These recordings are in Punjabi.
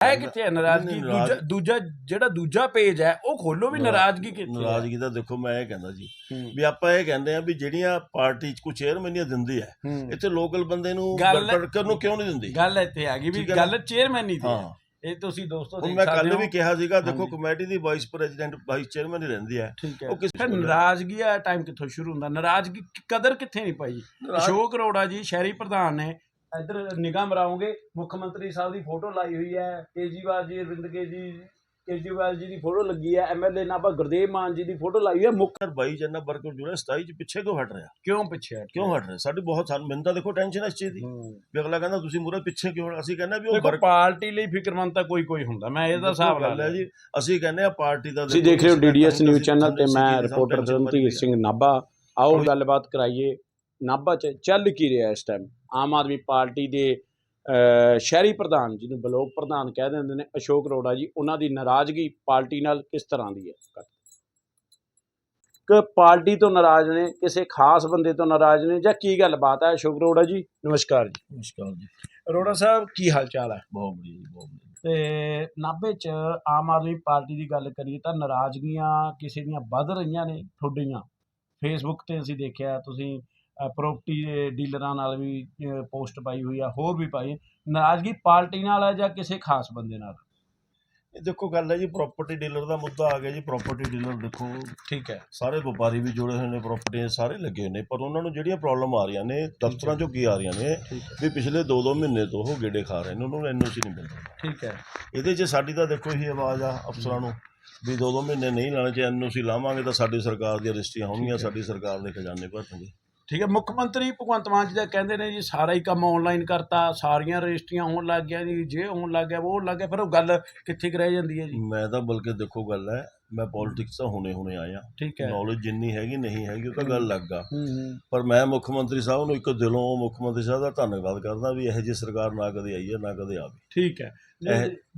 ਹੈ ਕਿੱਥੇ ਹੈ? ਨਾਰਾਜ਼ਗੀ? ਨਾਰਾਜ਼- ਦੂਜਾ ਦੂਜਾ ਜਿਹੜਾ ਦੂਜਾ ਪੇਜ ਹੈ ਉਹ ਖੋਲੋ ਵੀ ਨਾਰਾਜ਼ਗੀ ਕਿੱਥੇ ਹੈ? ਨਾਰਾਜ਼ਗੀ ਤਾਂ ਦੇਖੋ ਮੈਂ ਇਹ ਕਹਿੰਦਾ ਜੀ ਹੂੰ, ਵੀ ਆਪਾਂ ਇਹ ਕਹਿੰਦੇ ਆ ਵੀ ਜਿਹੜੀਆਂ ਪਾਰਟੀ ਚ ਕੁਝ ਚੇਅਰਮੈਨੀਆਂ ਦਿੰਦੀ ਹੈ ਹੂੰ। ਇੱਥੇ ਲੋਕਲ ਬੰਦੇ ਨੂੰ ਗੱਲ- ਵਰਕਰ ਨੂੰ ਕਿਉਂ ਨਹੀਂ ਦਿੰਦੀ? ਗੱਲ ਇੱਥੇ ਆ ਗਈ ਵੀ ਠੀਕ ਹੈ ਨਾ? ਗੱਲ ਚੇਅਰਮੈਨ ਦੀ ਹਾਂ। ਇਹ ਤੁਸੀਂ ਦੋਸਤੋ ਹੁਣ ਦੇਖ ਮੈਂ ਸਕਦੇ ਕੱਲ ਹੋ। ਵੀ ਕਿਹਾ ਸੀਗਾ ਦੇਖੋ ਹਾਂਜੀ। ਕਮੇਟੀ ਦੀ ਵਾਈਸ ਪ੍ਰੈਜ਼ੀਡੈਂਟ ਵਾਈਸ ਚੇਅਰਮੈਨ ਹੀ ਰਹਿੰਦੀ ਹੈ। ਠੀਕ ਹੈ। ਉਹ ਕਿਸ ਫਿਰ ਨਾਰਾਜ਼ਗੀ ਆ ਟਾਈਮ ਕਿੱਥੋਂ ਸ਼ੁਰੂ ਹੁੰਦਾ? ਨਾਰਾਜ਼ਗੀ ਕਦਰ ਕਿੱਥੇ ਨਹੀਂ ਪਾਈ? ਅਸ਼ੋਕ ਅਰੋੜਾ ਜੀ ਸ਼ਹਿਰੀ ਪ੍ਰਧਾਨ ਨੇ ਇੱਧਰ ਨਿਗਾਹ ਮਰਾਉਂਗੇ ਮੁੱਖ ਮੰਤਰੀ ਸਾਹਿਬ ਦੀ ਫੋਟੋ ਲਾਈ ਹੋਈ ਹੈ ਕੇਜੀਵਾਲ ਜੀ ਅਰਵਿੰਦ ਕੇਜੀ ਕੇਜੀਵਾਲ ਜੀ ਦੀ ਫੋਟੋ ਲੱਗੀ ਹੈ ਐਮਐਲਏ ਨਾਭਾ ਗੁਰਦੇਵ ਮਾਨ ਜੀ ਦੀ ਫੋਟੋ ਲਾਈ ਹੋਈ ਹੈ ਮੁੱਖ ਬਾਈ ਜੰਨਾ ਵਰਕਰ ਜੁੜਿਆ 27 ਚ ਪਿੱਛੇ ਕਿਉਂ ਹਟ ਰਿਹਾ? ਕਿਉਂ ਪਿੱਛੇ ਹਟ ਕਿਉਂ ਹਟ ਰਿਹਾ? ਸਾਡੀ ਬਹੁਤ ਸਾਨੂੰ ਮੈਨੂੰ ਤਾਂ ਦੇਖੋ ਟੈਨਸ਼ਨ ਇਸ ਚੀਜ਼ ਦੀ। ਵੀ ਅਗਲਾ ਕਹਿੰਦਾ ਤੁਸੀਂ ਮੂਰੇ ਪਿੱਛੇ ਕਿਉਂ ਅਸੀਂ ਕਹਿੰਦੇ ਵੀ ਉਹ ਪਾਰਟੀ ਲਈ ਫਿਕਰਮੰਦ ਤਾਂ ਕੋਈ ਕੋਈ ਹੁੰਦਾ। ਮੈਂ ਇਹਦਾ ਹਿਸਾਬ ਲਾ ਲਿਆ ਜੀ। ਅਸੀਂ ਕਹਿੰਦੇ ਆ ਪਾਰਟੀ ਦਾ ਤੁਸੀਂ ਦੇਖੋ ਰਹੇ ਹੋ ਡੀਡੀਐਸ ਨਿਊਜ਼ ਚੈਨਲ ਤੇ ਮੈਂ ਰਿਪੋਰਟਰ ਰਣਧੀਰ ਸਿੰਘ ਨਾਭਾ। ਆਓ ਗੱਲਬਾਤ ਕਰਾਈਏ। ਨਾਭਾ 'ਚ ਚੱਲ ਕੀ ਰਿਹਾ ਇਸ ਟਾਈਮ ਆਮ ਆਦਮੀ ਪਾਰਟੀ ਦੇ ਸ਼ਹਿਰੀ ਪ੍ਰਧਾਨ ਜਿਹਨੂੰ ਬਲੋਕ ਪ੍ਰਧਾਨ ਕਹਿ ਦਿੰਦੇ ਨੇ ਅਸ਼ੋਕ ਅਰੋੜਾ ਜੀ ਉਹਨਾਂ ਦੀ ਨਾਰਾਜ਼ਗੀ ਪਾਰਟੀ ਨਾਲ ਕਿਸ ਤਰ੍ਹਾਂ ਦੀ ਹੈ? ਕਿ ਪਾਰਟੀ ਤੋਂ ਨਾਰਾਜ਼ ਨੇ ਕਿਸੇ ਖਾਸ ਬੰਦੇ ਤੋਂ ਨਾਰਾਜ਼ ਨੇ ਜਾਂ ਕੀ ਗੱਲਬਾਤ ਹੈ ਅਸ਼ੋਕ ਅਰੋੜਾ ਜੀ? ਨਮਸਕਾਰ ਜੀ। ਨਮਸਕਾਰ ਜੀ। ਅਰੋੜਾ ਸਾਹਿਬ ਕੀ ਹਾਲ ਚਾਲ ਹੈ? ਬਹੁਤ ਵਧੀਆ ਜੀ ਬਹੁਤ ਵਧੀਆ। ਤੇ ਨਾਭੇ 'ਚ ਆਮ ਆਦਮੀ ਪਾਰਟੀ ਦੀ ਗੱਲ ਕਰੀਏ ਤਾਂ ਨਾਰਾਜ਼ਗੀਆਂ ਕਿਸੇ ਦੀਆਂ ਵੱਧ ਰਹੀਆਂ ਨੇ ਤੁਹਾਡੀਆਂ। ਫੇਸਬੁੱਕ ਤੇ ਅਸੀਂ ਦੇਖਿਆ ਤੁਸੀਂ ਪ੍ਰਾਪਰਟੀ ਦੇ ਡੀਲਰਾਂ ਨਾਲ ਵੀ ਪੋਸਟ ਪਾਈ ਹੋਈ ਆ ਹੋਰ ਵੀ ਪਾਈ। ਨਾਰਾਜ਼ਗੀ ਪਾਰਟੀ ਨਾਲ ਹੈ ਜਾਂ ਕਿਸੇ ਖਾਸ ਬੰਦੇ ਨਾਲ? ਇਹ ਦੇਖੋ ਗੱਲ ਹੈ ਜੀ ਪ੍ਰਾਪਰਟੀ ਡੀਲਰ ਦਾ ਮੁੱਦਾ ਆ ਗਿਆ ਜੀ। ਪ੍ਰਾਪਰਟੀ ਡੀਲਰ ਦੇਖੋ ਠੀਕ ਹੈ। ਸਾਰੇ ਵਪਾਰੀ ਵੀ ਜੁੜੇ ਹੋਏ ਨੇ ਪ੍ਰਾਪਰਟੀ ਸਾਰੇ ਲੱਗੇ ਹੋਏ ਨੇ ਪਰ ਉਹਨਾਂ ਨੂੰ ਜਿਹੜੀਆਂ ਪ੍ਰੋਬਲਮ ਆ ਰਹੀਆਂ ਨੇ ਦਫ਼ਤਰਾਂ ਚੋਂ ਕੀ ਆ ਰਹੀਆਂ ਨੇ ਵੀ ਪਿਛਲੇ 2-2 ਮਹੀਨੇ ਤੋਂ ਉਹ ਗੇੜੇ ਖਾ ਰਹੇ ਨੇ ਉਹਨਾਂ ਨੂੰ ਐਨਓਸੀ ਨਹੀਂ ਮਿਲ ਰਹੀ। ਠੀਕ ਹੈ। ਇਹਦੇ 'ਚ ਸਾਡੀ ਤਾਂ ਦੇਖੋ ਇਹੀ ਆਵਾਜ਼ ਆ ਅਫਸਰਾਂ ਨੂੰ ਵੀ 2-2 ਮਹੀਨੇ ਨਹੀਂ ਲਾਣੇ ਚ ਐਨਓਸੀ ਲਾਵਾਂਗੇ ਤਾਂ ਸਾਡੀ ਸਰਕਾਰ ਦੀਆਂ ਰਜਿਸਟਰੀਆਂ ਹੋਣਗੀਆਂ। ਸਾਡੀ ਸਰਕਾਰ ਦੇ ਖਜ਼ਾਨੇ ਭਰਨਗੇ। ਠੀਕ ਹੈ ਮੁੱਖ ਮੰਤਰੀ ਭਗਵੰਤ ਮਾਨ ਜੀ ਦਾ ਕਹਿੰਦੇ ਨੇ ਜੀ ਸਾਰਾ ਹੀ ਕੰਮ ਆਨਲਾਈਨ ਕਰਤਾ ਸਾਰੀਆਂ ਰਜਿਸਟਰੀਆਂ ਹੋਣ ਲੱਗ ਗਿਆ ਜੀ ਜੇ ਹੋਣ ਲੱਗ ਗਿਆ ਉਹ ਲੱਗ ਗਿਆ ਫਿਰ ਉਹ ਗੱਲ ਕਿੱਥੇ ਰਹਿ ਜਾਂਦੀ ਹੈ ਜੀ? ਮੈਂ ਤਾਂ ਬਲਕਿ ਦੇਖੋ ਗੱਲ ਹੈ ਮੈਂ ਪੋਲਿਟਿਕਸ ਤਾਂ ਹੁਣੇ ਹੁਣੇ ਆਇਆ। ਠੀਕ ਹੈ। ਨੌਲੇਜ ਜਿੰਨੀ ਹੈਗੀ ਨਹੀਂ ਹੈਗੀ ਉਹ ਤਾਂ ਗੱਲ ਲੱਗਾ ਹੂੰ ਹੂੰ। ਪਰ ਮੈਂ ਮੁੱਖ ਮੰਤਰੀ ਸਾਹਿਬ ਨੂੰ ਇੱਕ ਦਿਲੋਂ ਮੁੱਖ ਮੰਤਰੀ ਸਾਹਿਬ ਦਾ ਧੰਨਵਾਦ ਕਰਦਾ ਵੀ ਇਹੋ ਜਿਹੀ ਸਰਕਾਰ ਨਾ ਕਦੇ ਆਈ ਹੈ ਨਾ ਕਦੇ ਆਵੇ। ਠੀਕ ਹੈ।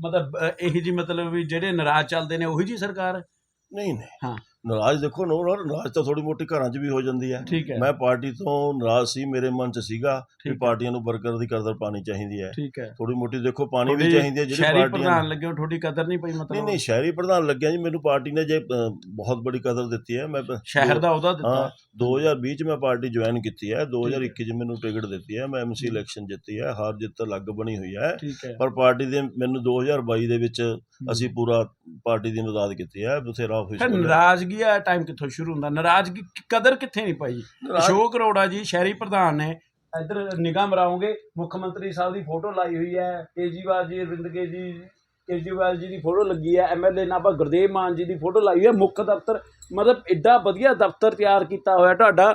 ਮਤਲਬ ਇਹੀ ਜੀ ਮਤਲਬ ਵੀ ਜਿਹੜੇ ਨਾਰਾਜ਼ ਚੱਲਦੇ ਨੇ ਉਹੀ ਜੀ ਸਰਕਾਰ? ਨਹੀਂ ਨਹੀਂ। ਹਾਂ। ਨਾਰਾਜ਼ ਦੇਖੋ ਨੋ ਨਾਰਾਜ਼ ਤਾਂ ਥੋੜੀ ਮੋਟੀ ਘਰਾਂ 'ਚ ਵੀ ਹੋ ਜਾਂਦੀ ਹੈ। ਠੀਕ ਹੈ। ਮੈਂ ਪਾਰਟੀ ਤੋਂ ਨਾਰਾਜ਼ ਸੀ ਮੇਰੇ ਮਨ 'ਚ ਸੀਗਾ ਕਿ। ਪਾਰਟੀਆਂ ਨੂੰ ਵਰਕਰ ਦੀ ਕਦਰ ਪਾਣੀ ਚਾਹੀਦੀ ਹੈ। ਠੀਕ ਹੈ। ਥੋੜੀ ਮੋਟੀ ਦੇਖੋ ਪਾਣੀ ਵੀ ਚਾਹੀਦੀ ਹੈ ਜਿਹੜੀ ਸ਼ਹਿਰੀ ਪਾਰਟੀਆਂ ਪ੍ਰਧਾਨ ਲੱਗੇ ਹੋ ਤੁਹਾਡੀ ਕਦਰ ਨਹੀਂ ਪਈ ਨਹੀਂ ਮਤਲਬ। ਨਹੀਂ ਸ਼ਹਿਰੀ ਪ੍ਰਧਾਨ ਲੱਗਿਆ ਜੀ ਮੈਨੂੰ ਪਾਰਟੀ ਨੇ ਜੇ ਬਹੁਤ ਬੜੀ ਕਦਰ ਦਿੱਤੀ ਹੈ ਮੈਂ ਸ਼ਹਿਰ ਦਾ ਉਹਦਾ ਦਿੱਤਾ। 2020 ਚ ਮੈਂ ਪਾਰਟੀ ਜੁਆਇਨ ਕੀਤੀ ਹੈ 2021 ਚ ਮੈਨੂੰ ਟਿਕਟ ਦਿੱਤੀ ਹੈ ਮੈਂ ਐਮਸੀ ਇਲੈਕਸ਼ਨ ਜਿੱਤੀ ਹੈ ਹਾਰ ਜਿੱਤ ਤਾਂ ਲੱਗ ਬਣੀ ਹੋਈ ਹੈ। ਪਰ ਪਾਰਟੀ ਦੇ ਮੈਨੂੰ 2022 ਦੇ ਵਿੱਚ ਅਸੀਂ ਪੂਰਾ ਪਾਰਟੀ ਦੀ ਮਦਦ ਕੀਤੀ ਹੈ ਬਥੇਰਾ ਆਫਿਸ ਫਿਰ ਨਾਰਾਜ਼ਗੀ ਆ ਟਾਈਮ ਕਿੱਥੋਂ ਸ਼ੁਰੂ ਹੁੰਦਾ? ਨਾਰਾਜ਼ਗੀ ਕਦਰ ਕਿੱਥੇ ਨਹੀਂ ਪਾਈ? ਅਸ਼ੋਕ ਅਰੋੜਾ ਜੀ ਸ਼ਹਿਰੀ ਪ੍ਰਧਾਨ ਨੇ ਇੱਧਰ ਨਿਗਾਹ ਮਰਾਉਂਗੇ ਮੁੱਖ ਮੰਤਰੀ ਸਾਹਿਬ ਦੀ ਫੋਟੋ ਲਾਈ ਹੋਈ ਹੈ ਕੇਜੀਵਾਲ ਜੀ ਅਰਵਿੰਦ ਕੇਜੀ ਕੇਜੀਵਾਲ ਜੀ ਦੀ ਫੋਟੋ ਲੱਗੀ ਹੈ ਐਮਐਲਏ ਨਾਭਾ ਗੁਰਦੇਵ ਮਾਨ ਜੀ ਦੀ ਫੋਟੋ ਲਾਈ ਹੋਈ ਹੈ ਮੁੱਖ ਦਫ਼ਤਰ ਮਤਲਬ ਐਡਾ ਵਧੀਆ ਦਫ਼ਤਰ ਤਿਆਰ ਕੀਤਾ ਹੋਇਆ ਤੁਹਾਡਾ।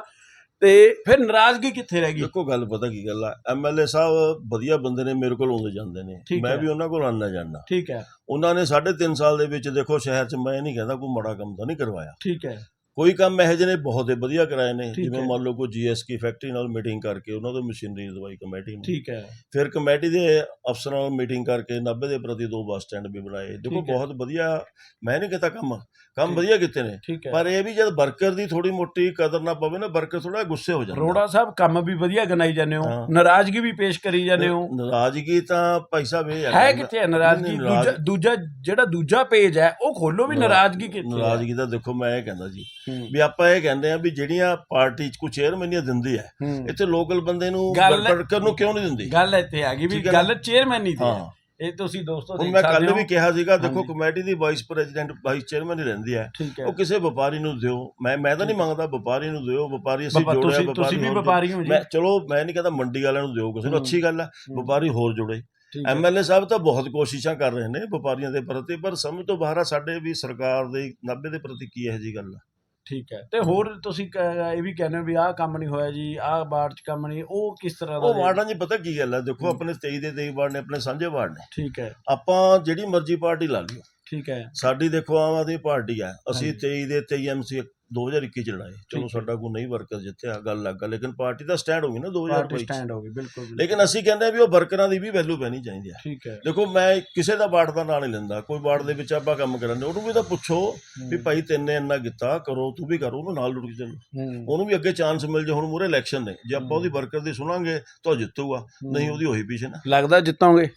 ਤੇ ਫਿਰ ਨਾਰਾਜ਼ਗੀ ਕਿੱਥੇ ਰਹਿ ਗਈ? ਦੇਖੋ ਗੱਲ ਪਤਾ ਕੀ ਗੱਲ ਆ? ਐਮਐਲਏ ਸਾਹਿਬ ਵਧੀਆ ਬੰਦੇ ਨੇ ਮੇਰੇ ਕੋਲ ਆਉਂਦੇ ਜਾਂਦੇ ਨੇ। ਠੀਕ ਮੈਂ ਹੈ। ਵੀ ਉਹਨਾਂ ਕੋਲ ਆਉਣਾ ਜਾਣਾ ਠੀਕ ਹੈ। ਉਹਨਾਂ ਨੇ 3.5 ਸਾਲ ਦੇ ਵਿੱਚ ਦੇਖੋ ਸ਼ਹਿਰ 'ਚ ਮੈਂ ਨਹੀਂ ਕਹਿੰਦਾ ਕੋਈ ਮਾੜਾ ਕੰਮ ਤਾਂ ਨਹੀਂ ਕਰਵਾਇਆ। ਠੀਕ ਹੈ। ਕੋਈ ਕੰਮ ਇਹੋ ਜਿਹੇ ਨੇ ਬਹੁਤ ਹੀ ਵਧੀਆ ਕਰਾਏ ਨੇ। ਠੀਕ ਜਿਵੇਂ ਹੈ। ਮੰਨ ਲਓ ਕੋਈ ਜੀਐਸਕੀ ਫੈਕਟਰੀ ਨਾਲ ਮੀਟਿੰਗ ਕਰਕੇ ਉਹਨਾਂ ਤੋਂ ਮਸ਼ੀਨਰੀ ਦਵਾਈ ਕਮੇਟੀ ਨੂੰ ਠੀਕ ਹੈ। ਫਿਰ ਕਮੇਟੀ ਦੇ ਅਫਸਰਾਂ ਨਾਲ ਮੀਟਿੰਗ ਕਰਕੇ 90 ਦੇ ਪ੍ਰਤੀ ਦੋ ਬੱਸ ਸਟੈਂਡ ਵੀ ਬਣਾਏ। ਦੇਖੋ ਠੀਕ ਹੈ। ਬਹੁਤ ਵਧੀਆ। ਮੈਂ ਨਹੀਂ ਕੀਤਾ ਕੰਮ। ਕੰਮ। ਵਧੀਆ ਕੀਤੇ ਨੇ। ਠੀਕ ਹੈ। ਪਰ ਇਹ ਵੀ ਜਦ ਵਰਕਰ ਦੀ ਥੋੜੀ ਮੋਟੀ ਕਦਰ ਨਾ ਪਵੇ ਨਾ ਵਰਕਰ ਥੋੜਾ ਗੁੱਸੇ ਹੋ ਜਾਂਦਾ। ਅਰੋੜਾ ਸਾਹਿਬ ਕੰਮ ਵੀ ਵਧੀਆ ਗਨਾਈ ਜਾਂਦੇ ਹੋ। ਨਾਰਾਜ਼ਗੀ ਵੀ ਪੇਸ਼ ਕਰੀ ਜਾਂਦੇ ਹੋ। ਨਾਰਾਜ਼ਗੀ ਤਾਂ ਪੈਸਾ ਵੀ ਹੈ ਕਿੱਥੇ ਹੈ ਨਾਰਾਜ਼ਗੀ? ਦੂਜਾ ਜਿਹੜਾ ਦੂਜਾ ਪੇਜ ਹੈ ਉਹ ਖੋਲੋ ਵੀ ਨਾਰਾਜ਼ਗੀ ਕਿੱਥੇ ਨਾਰਾਜ਼ਗੀ ਤਾਂ ਦੇਖੋ ਮੈਂ ਇਹ ਕਹਿੰਦਾ ਜੀ ਵੀ ਆਪਾਂ ਇਹ ਕਹਿੰਦੇ ਆ ਵੀ ਜਿਹੜੀਆਂ ਪਾਰਟੀ ਚ ਕੁਝ ਚੇਅਰਮੈਨੀਆਂ ਦਿੰਦੀ ਹੈ। ਇੱਥੇ ਲੋਕਲ ਬੰਦੇ ਨੂੰ ਵਰਕਰ ਨੂੰ ਕਿਉਂ ਨਹੀਂ ਦਿੰਦੀ? ਗੱਲ ਇੱਥੇ ਆ ਗਈ ਵੀ? ਗੱਲ ਚੇਅਰਮੈਨ ਦੀ ਹੈ। ਇਹ ਤੁਸੀਂ ਦੋਸਤੋ ਹੁਣ ਦੇਖ ਮੈਂ ਸਕਦੇ ਕੱਲ ਹੋ। ਵੀ ਕਿਹਾ ਸੀਗਾ ਦੇਖੋ ਹਾਂਜੀ। ਕਮੇਟੀ ਦੀ ਵਾਈਸ ਪ੍ਰੈਜ਼ੀਡੈਂਟ ਵਾਈਸ ਚੇਅਰਮੈਨ ਹੀ ਰਹਿੰਦੀ ਹੈ। ਠੀਕ ਹੈ। ਉਹ ਕਿਸੇ ਵਪਾਰੀ ਨੂੰ ਦਿਓ। ਮੈਂ ਮੈਂ ਤਾਂ ਨਹੀਂ ਮੰਗਦਾ ਵਪਾਰੀ ਨੂੰ ਦਿਓ। ਵਪਾਰੀ ਅਸੀਂ ਬਾਬਾ, ਜੋੜਿਆ ਤੁਸੀਂ ਵਪਾਰੀ ਤੁਸੀਂ ਵੀ ਹੋਰ ਵਪਾਰੀ ਹੋ ਜੀ। ਮੈਂ ਚਲੋ ਮੈਂ ਨਹੀਂ ਕਹਿੰਦਾ ਮੰਡੀ ਵਾਲਿਆਂ ਨੂੰ ਦਿਓ ਕਿਸੇ ਨੂੰ। ਅੱਛੀ ਗੱਲ ਹੈ। ਵਪਾਰੀ ਹੋਰ ਜੁੜੇ। ਠੀਕ ਹੈ। ਐਮਐਲਏ ਸਾਹਿਬ ਤਾਂ ਬਹੁਤ ਕੋਸ਼ਿਸ਼ਾਂ ਕਰ ਰਹੇ ਨੇ ਵਪਾਰੀਆਂ ਦੇ ਪ੍ਰਤੀ ਪਰ ਸਮਝ ਤੋਂ ਬਾਹਰ ਆ ਸਾਡੇ ਵੀ ਸਰਕਾਰ ਦੇ 90 ਦੇ ਪ੍ਰਤੀ ਕੀ ਇਹੋ ਜੀ ਗੱਲ ਆ ਠੀਕ ਹੈ ਤੇ ਹੋਰ ਤੁਸੀਂ ਕ- ਇਹ ਵੀ ਕਹਿੰਦੇ ਹੋ ਵੀ ਆਹ ਕੰਮ ਨਹੀਂ ਹੋਇਆ ਜੀ ਆਹ ਵਾਰਡ 'ਚ ਕੰਮ ਨਹੀਂ ਉਹ ਕਿਸ ਤਰ੍ਹਾਂ ਦਾ ਉਹ ਜੀ? ਵਾਰਡਾਂ 'ਚ ਪਤਾ ਕੀ ਗੱਲ ਹੈ ਦੇਖੋ ਹੂੰ। ਆਪਣੇ 23 ਦੇ 23 ਵਾਰਡ ਨੇ ਆਪਣੇ ਸਾਂਝੇ ਵਾਰਡ ਨੇ ਠੀਕ ਹੈ ਆਪਾਂ ਜਿਹੜੀ ਮਰਜ਼ੀ ਪਾਰਟੀ ਲਾ ਲਈਓ ਠੀਕ ਹੈ। ਸਾਡੀ ਦੇਖੋ ਆਮ ਆਦਮੀ ਪਾਰਟੀ ਆ ਅਸੀਂ ਹਾਂਜੀ। 23 ਦੇ 23 ਐਮਸੀ 2021 ਚ ਲੜਾਏ ਚਲੋ। ਸਾਡਾ ਕੋਈ ਨਹੀਂ ਵਰਕਰ ਜਿੱਤਿਆ ਗੱਲ ਲੱਗਾ ਲੇਕਿਨ ਪਾਰਟੀ ਦਾ ਸਟੈਂਡ ਹੋ ਗਈ ਨਾ ਪਾਰਟੀ 2022 ਚ। ਸਟੈਂਡ ਹੋ ਗਈ ਬਿਲਕੁਲ ਬਿਲਕੁਲ। ਲੇਕਿਨ ਅਸੀਂ ਕਹਿੰਦੇ ਆ ਵੀ ਉਹ ਵਰਕਰਾਂ ਦੀ ਵੀ ਵੈਲਿਊ ਪੈਣੀ ਚਾਹੀਦੀ ਹੈ। ਠੀਕ ਹੈ। ਦੇਖੋ ਮੈਂ ਕਿਸੇ ਦਾ ਵਾਰਡ ਦਾ ਨਾਂ ਨਹੀਂ ਲੈਂਦਾ। ਕੋਈ ਵਾਰਡ ਦੇ ਵਿੱਚ ਆਪਾਂ ਕੰਮ ਕਰਾਂਗੇ ਉਹਨੂੰ ਵੀ ਤਾਂ ਪੁੱਛੋ ਵੀ ਭਾਈ ਤੈਨੇ ਇੰਨਾ ਕੀਤਾ ਕਰੋ ਤੂੰ ਵੀ ਕਰੋ ਉਹਨੂੰ ਨਾਲ ਲੁੱਟ ਕੇ ਚੱਲੋ। ਉਹਨੂੰ ਵੀ ਅੱਗੇ ਚਾਂਸ ਮਿਲ ਜੇ ਹੁਣ ਮੂਰੇ ਇਲੈਕਸ਼ਨ ਨੇ। ਜੇ ਆਪਾਂ। ਉਹਦੀ ਵਰਕਰ ਦੀ ਸੁਣਾਂਗੇ ਤਾਂ ਉਹ ਜਿੱਤੂਗਾ। ਨਹੀਂ ਉਹਦੀ ਉਹੀ ਪਿੱਛੇ ਨਾ। ਲੱਗਦਾ ਜਿੱਤੋਗੇ।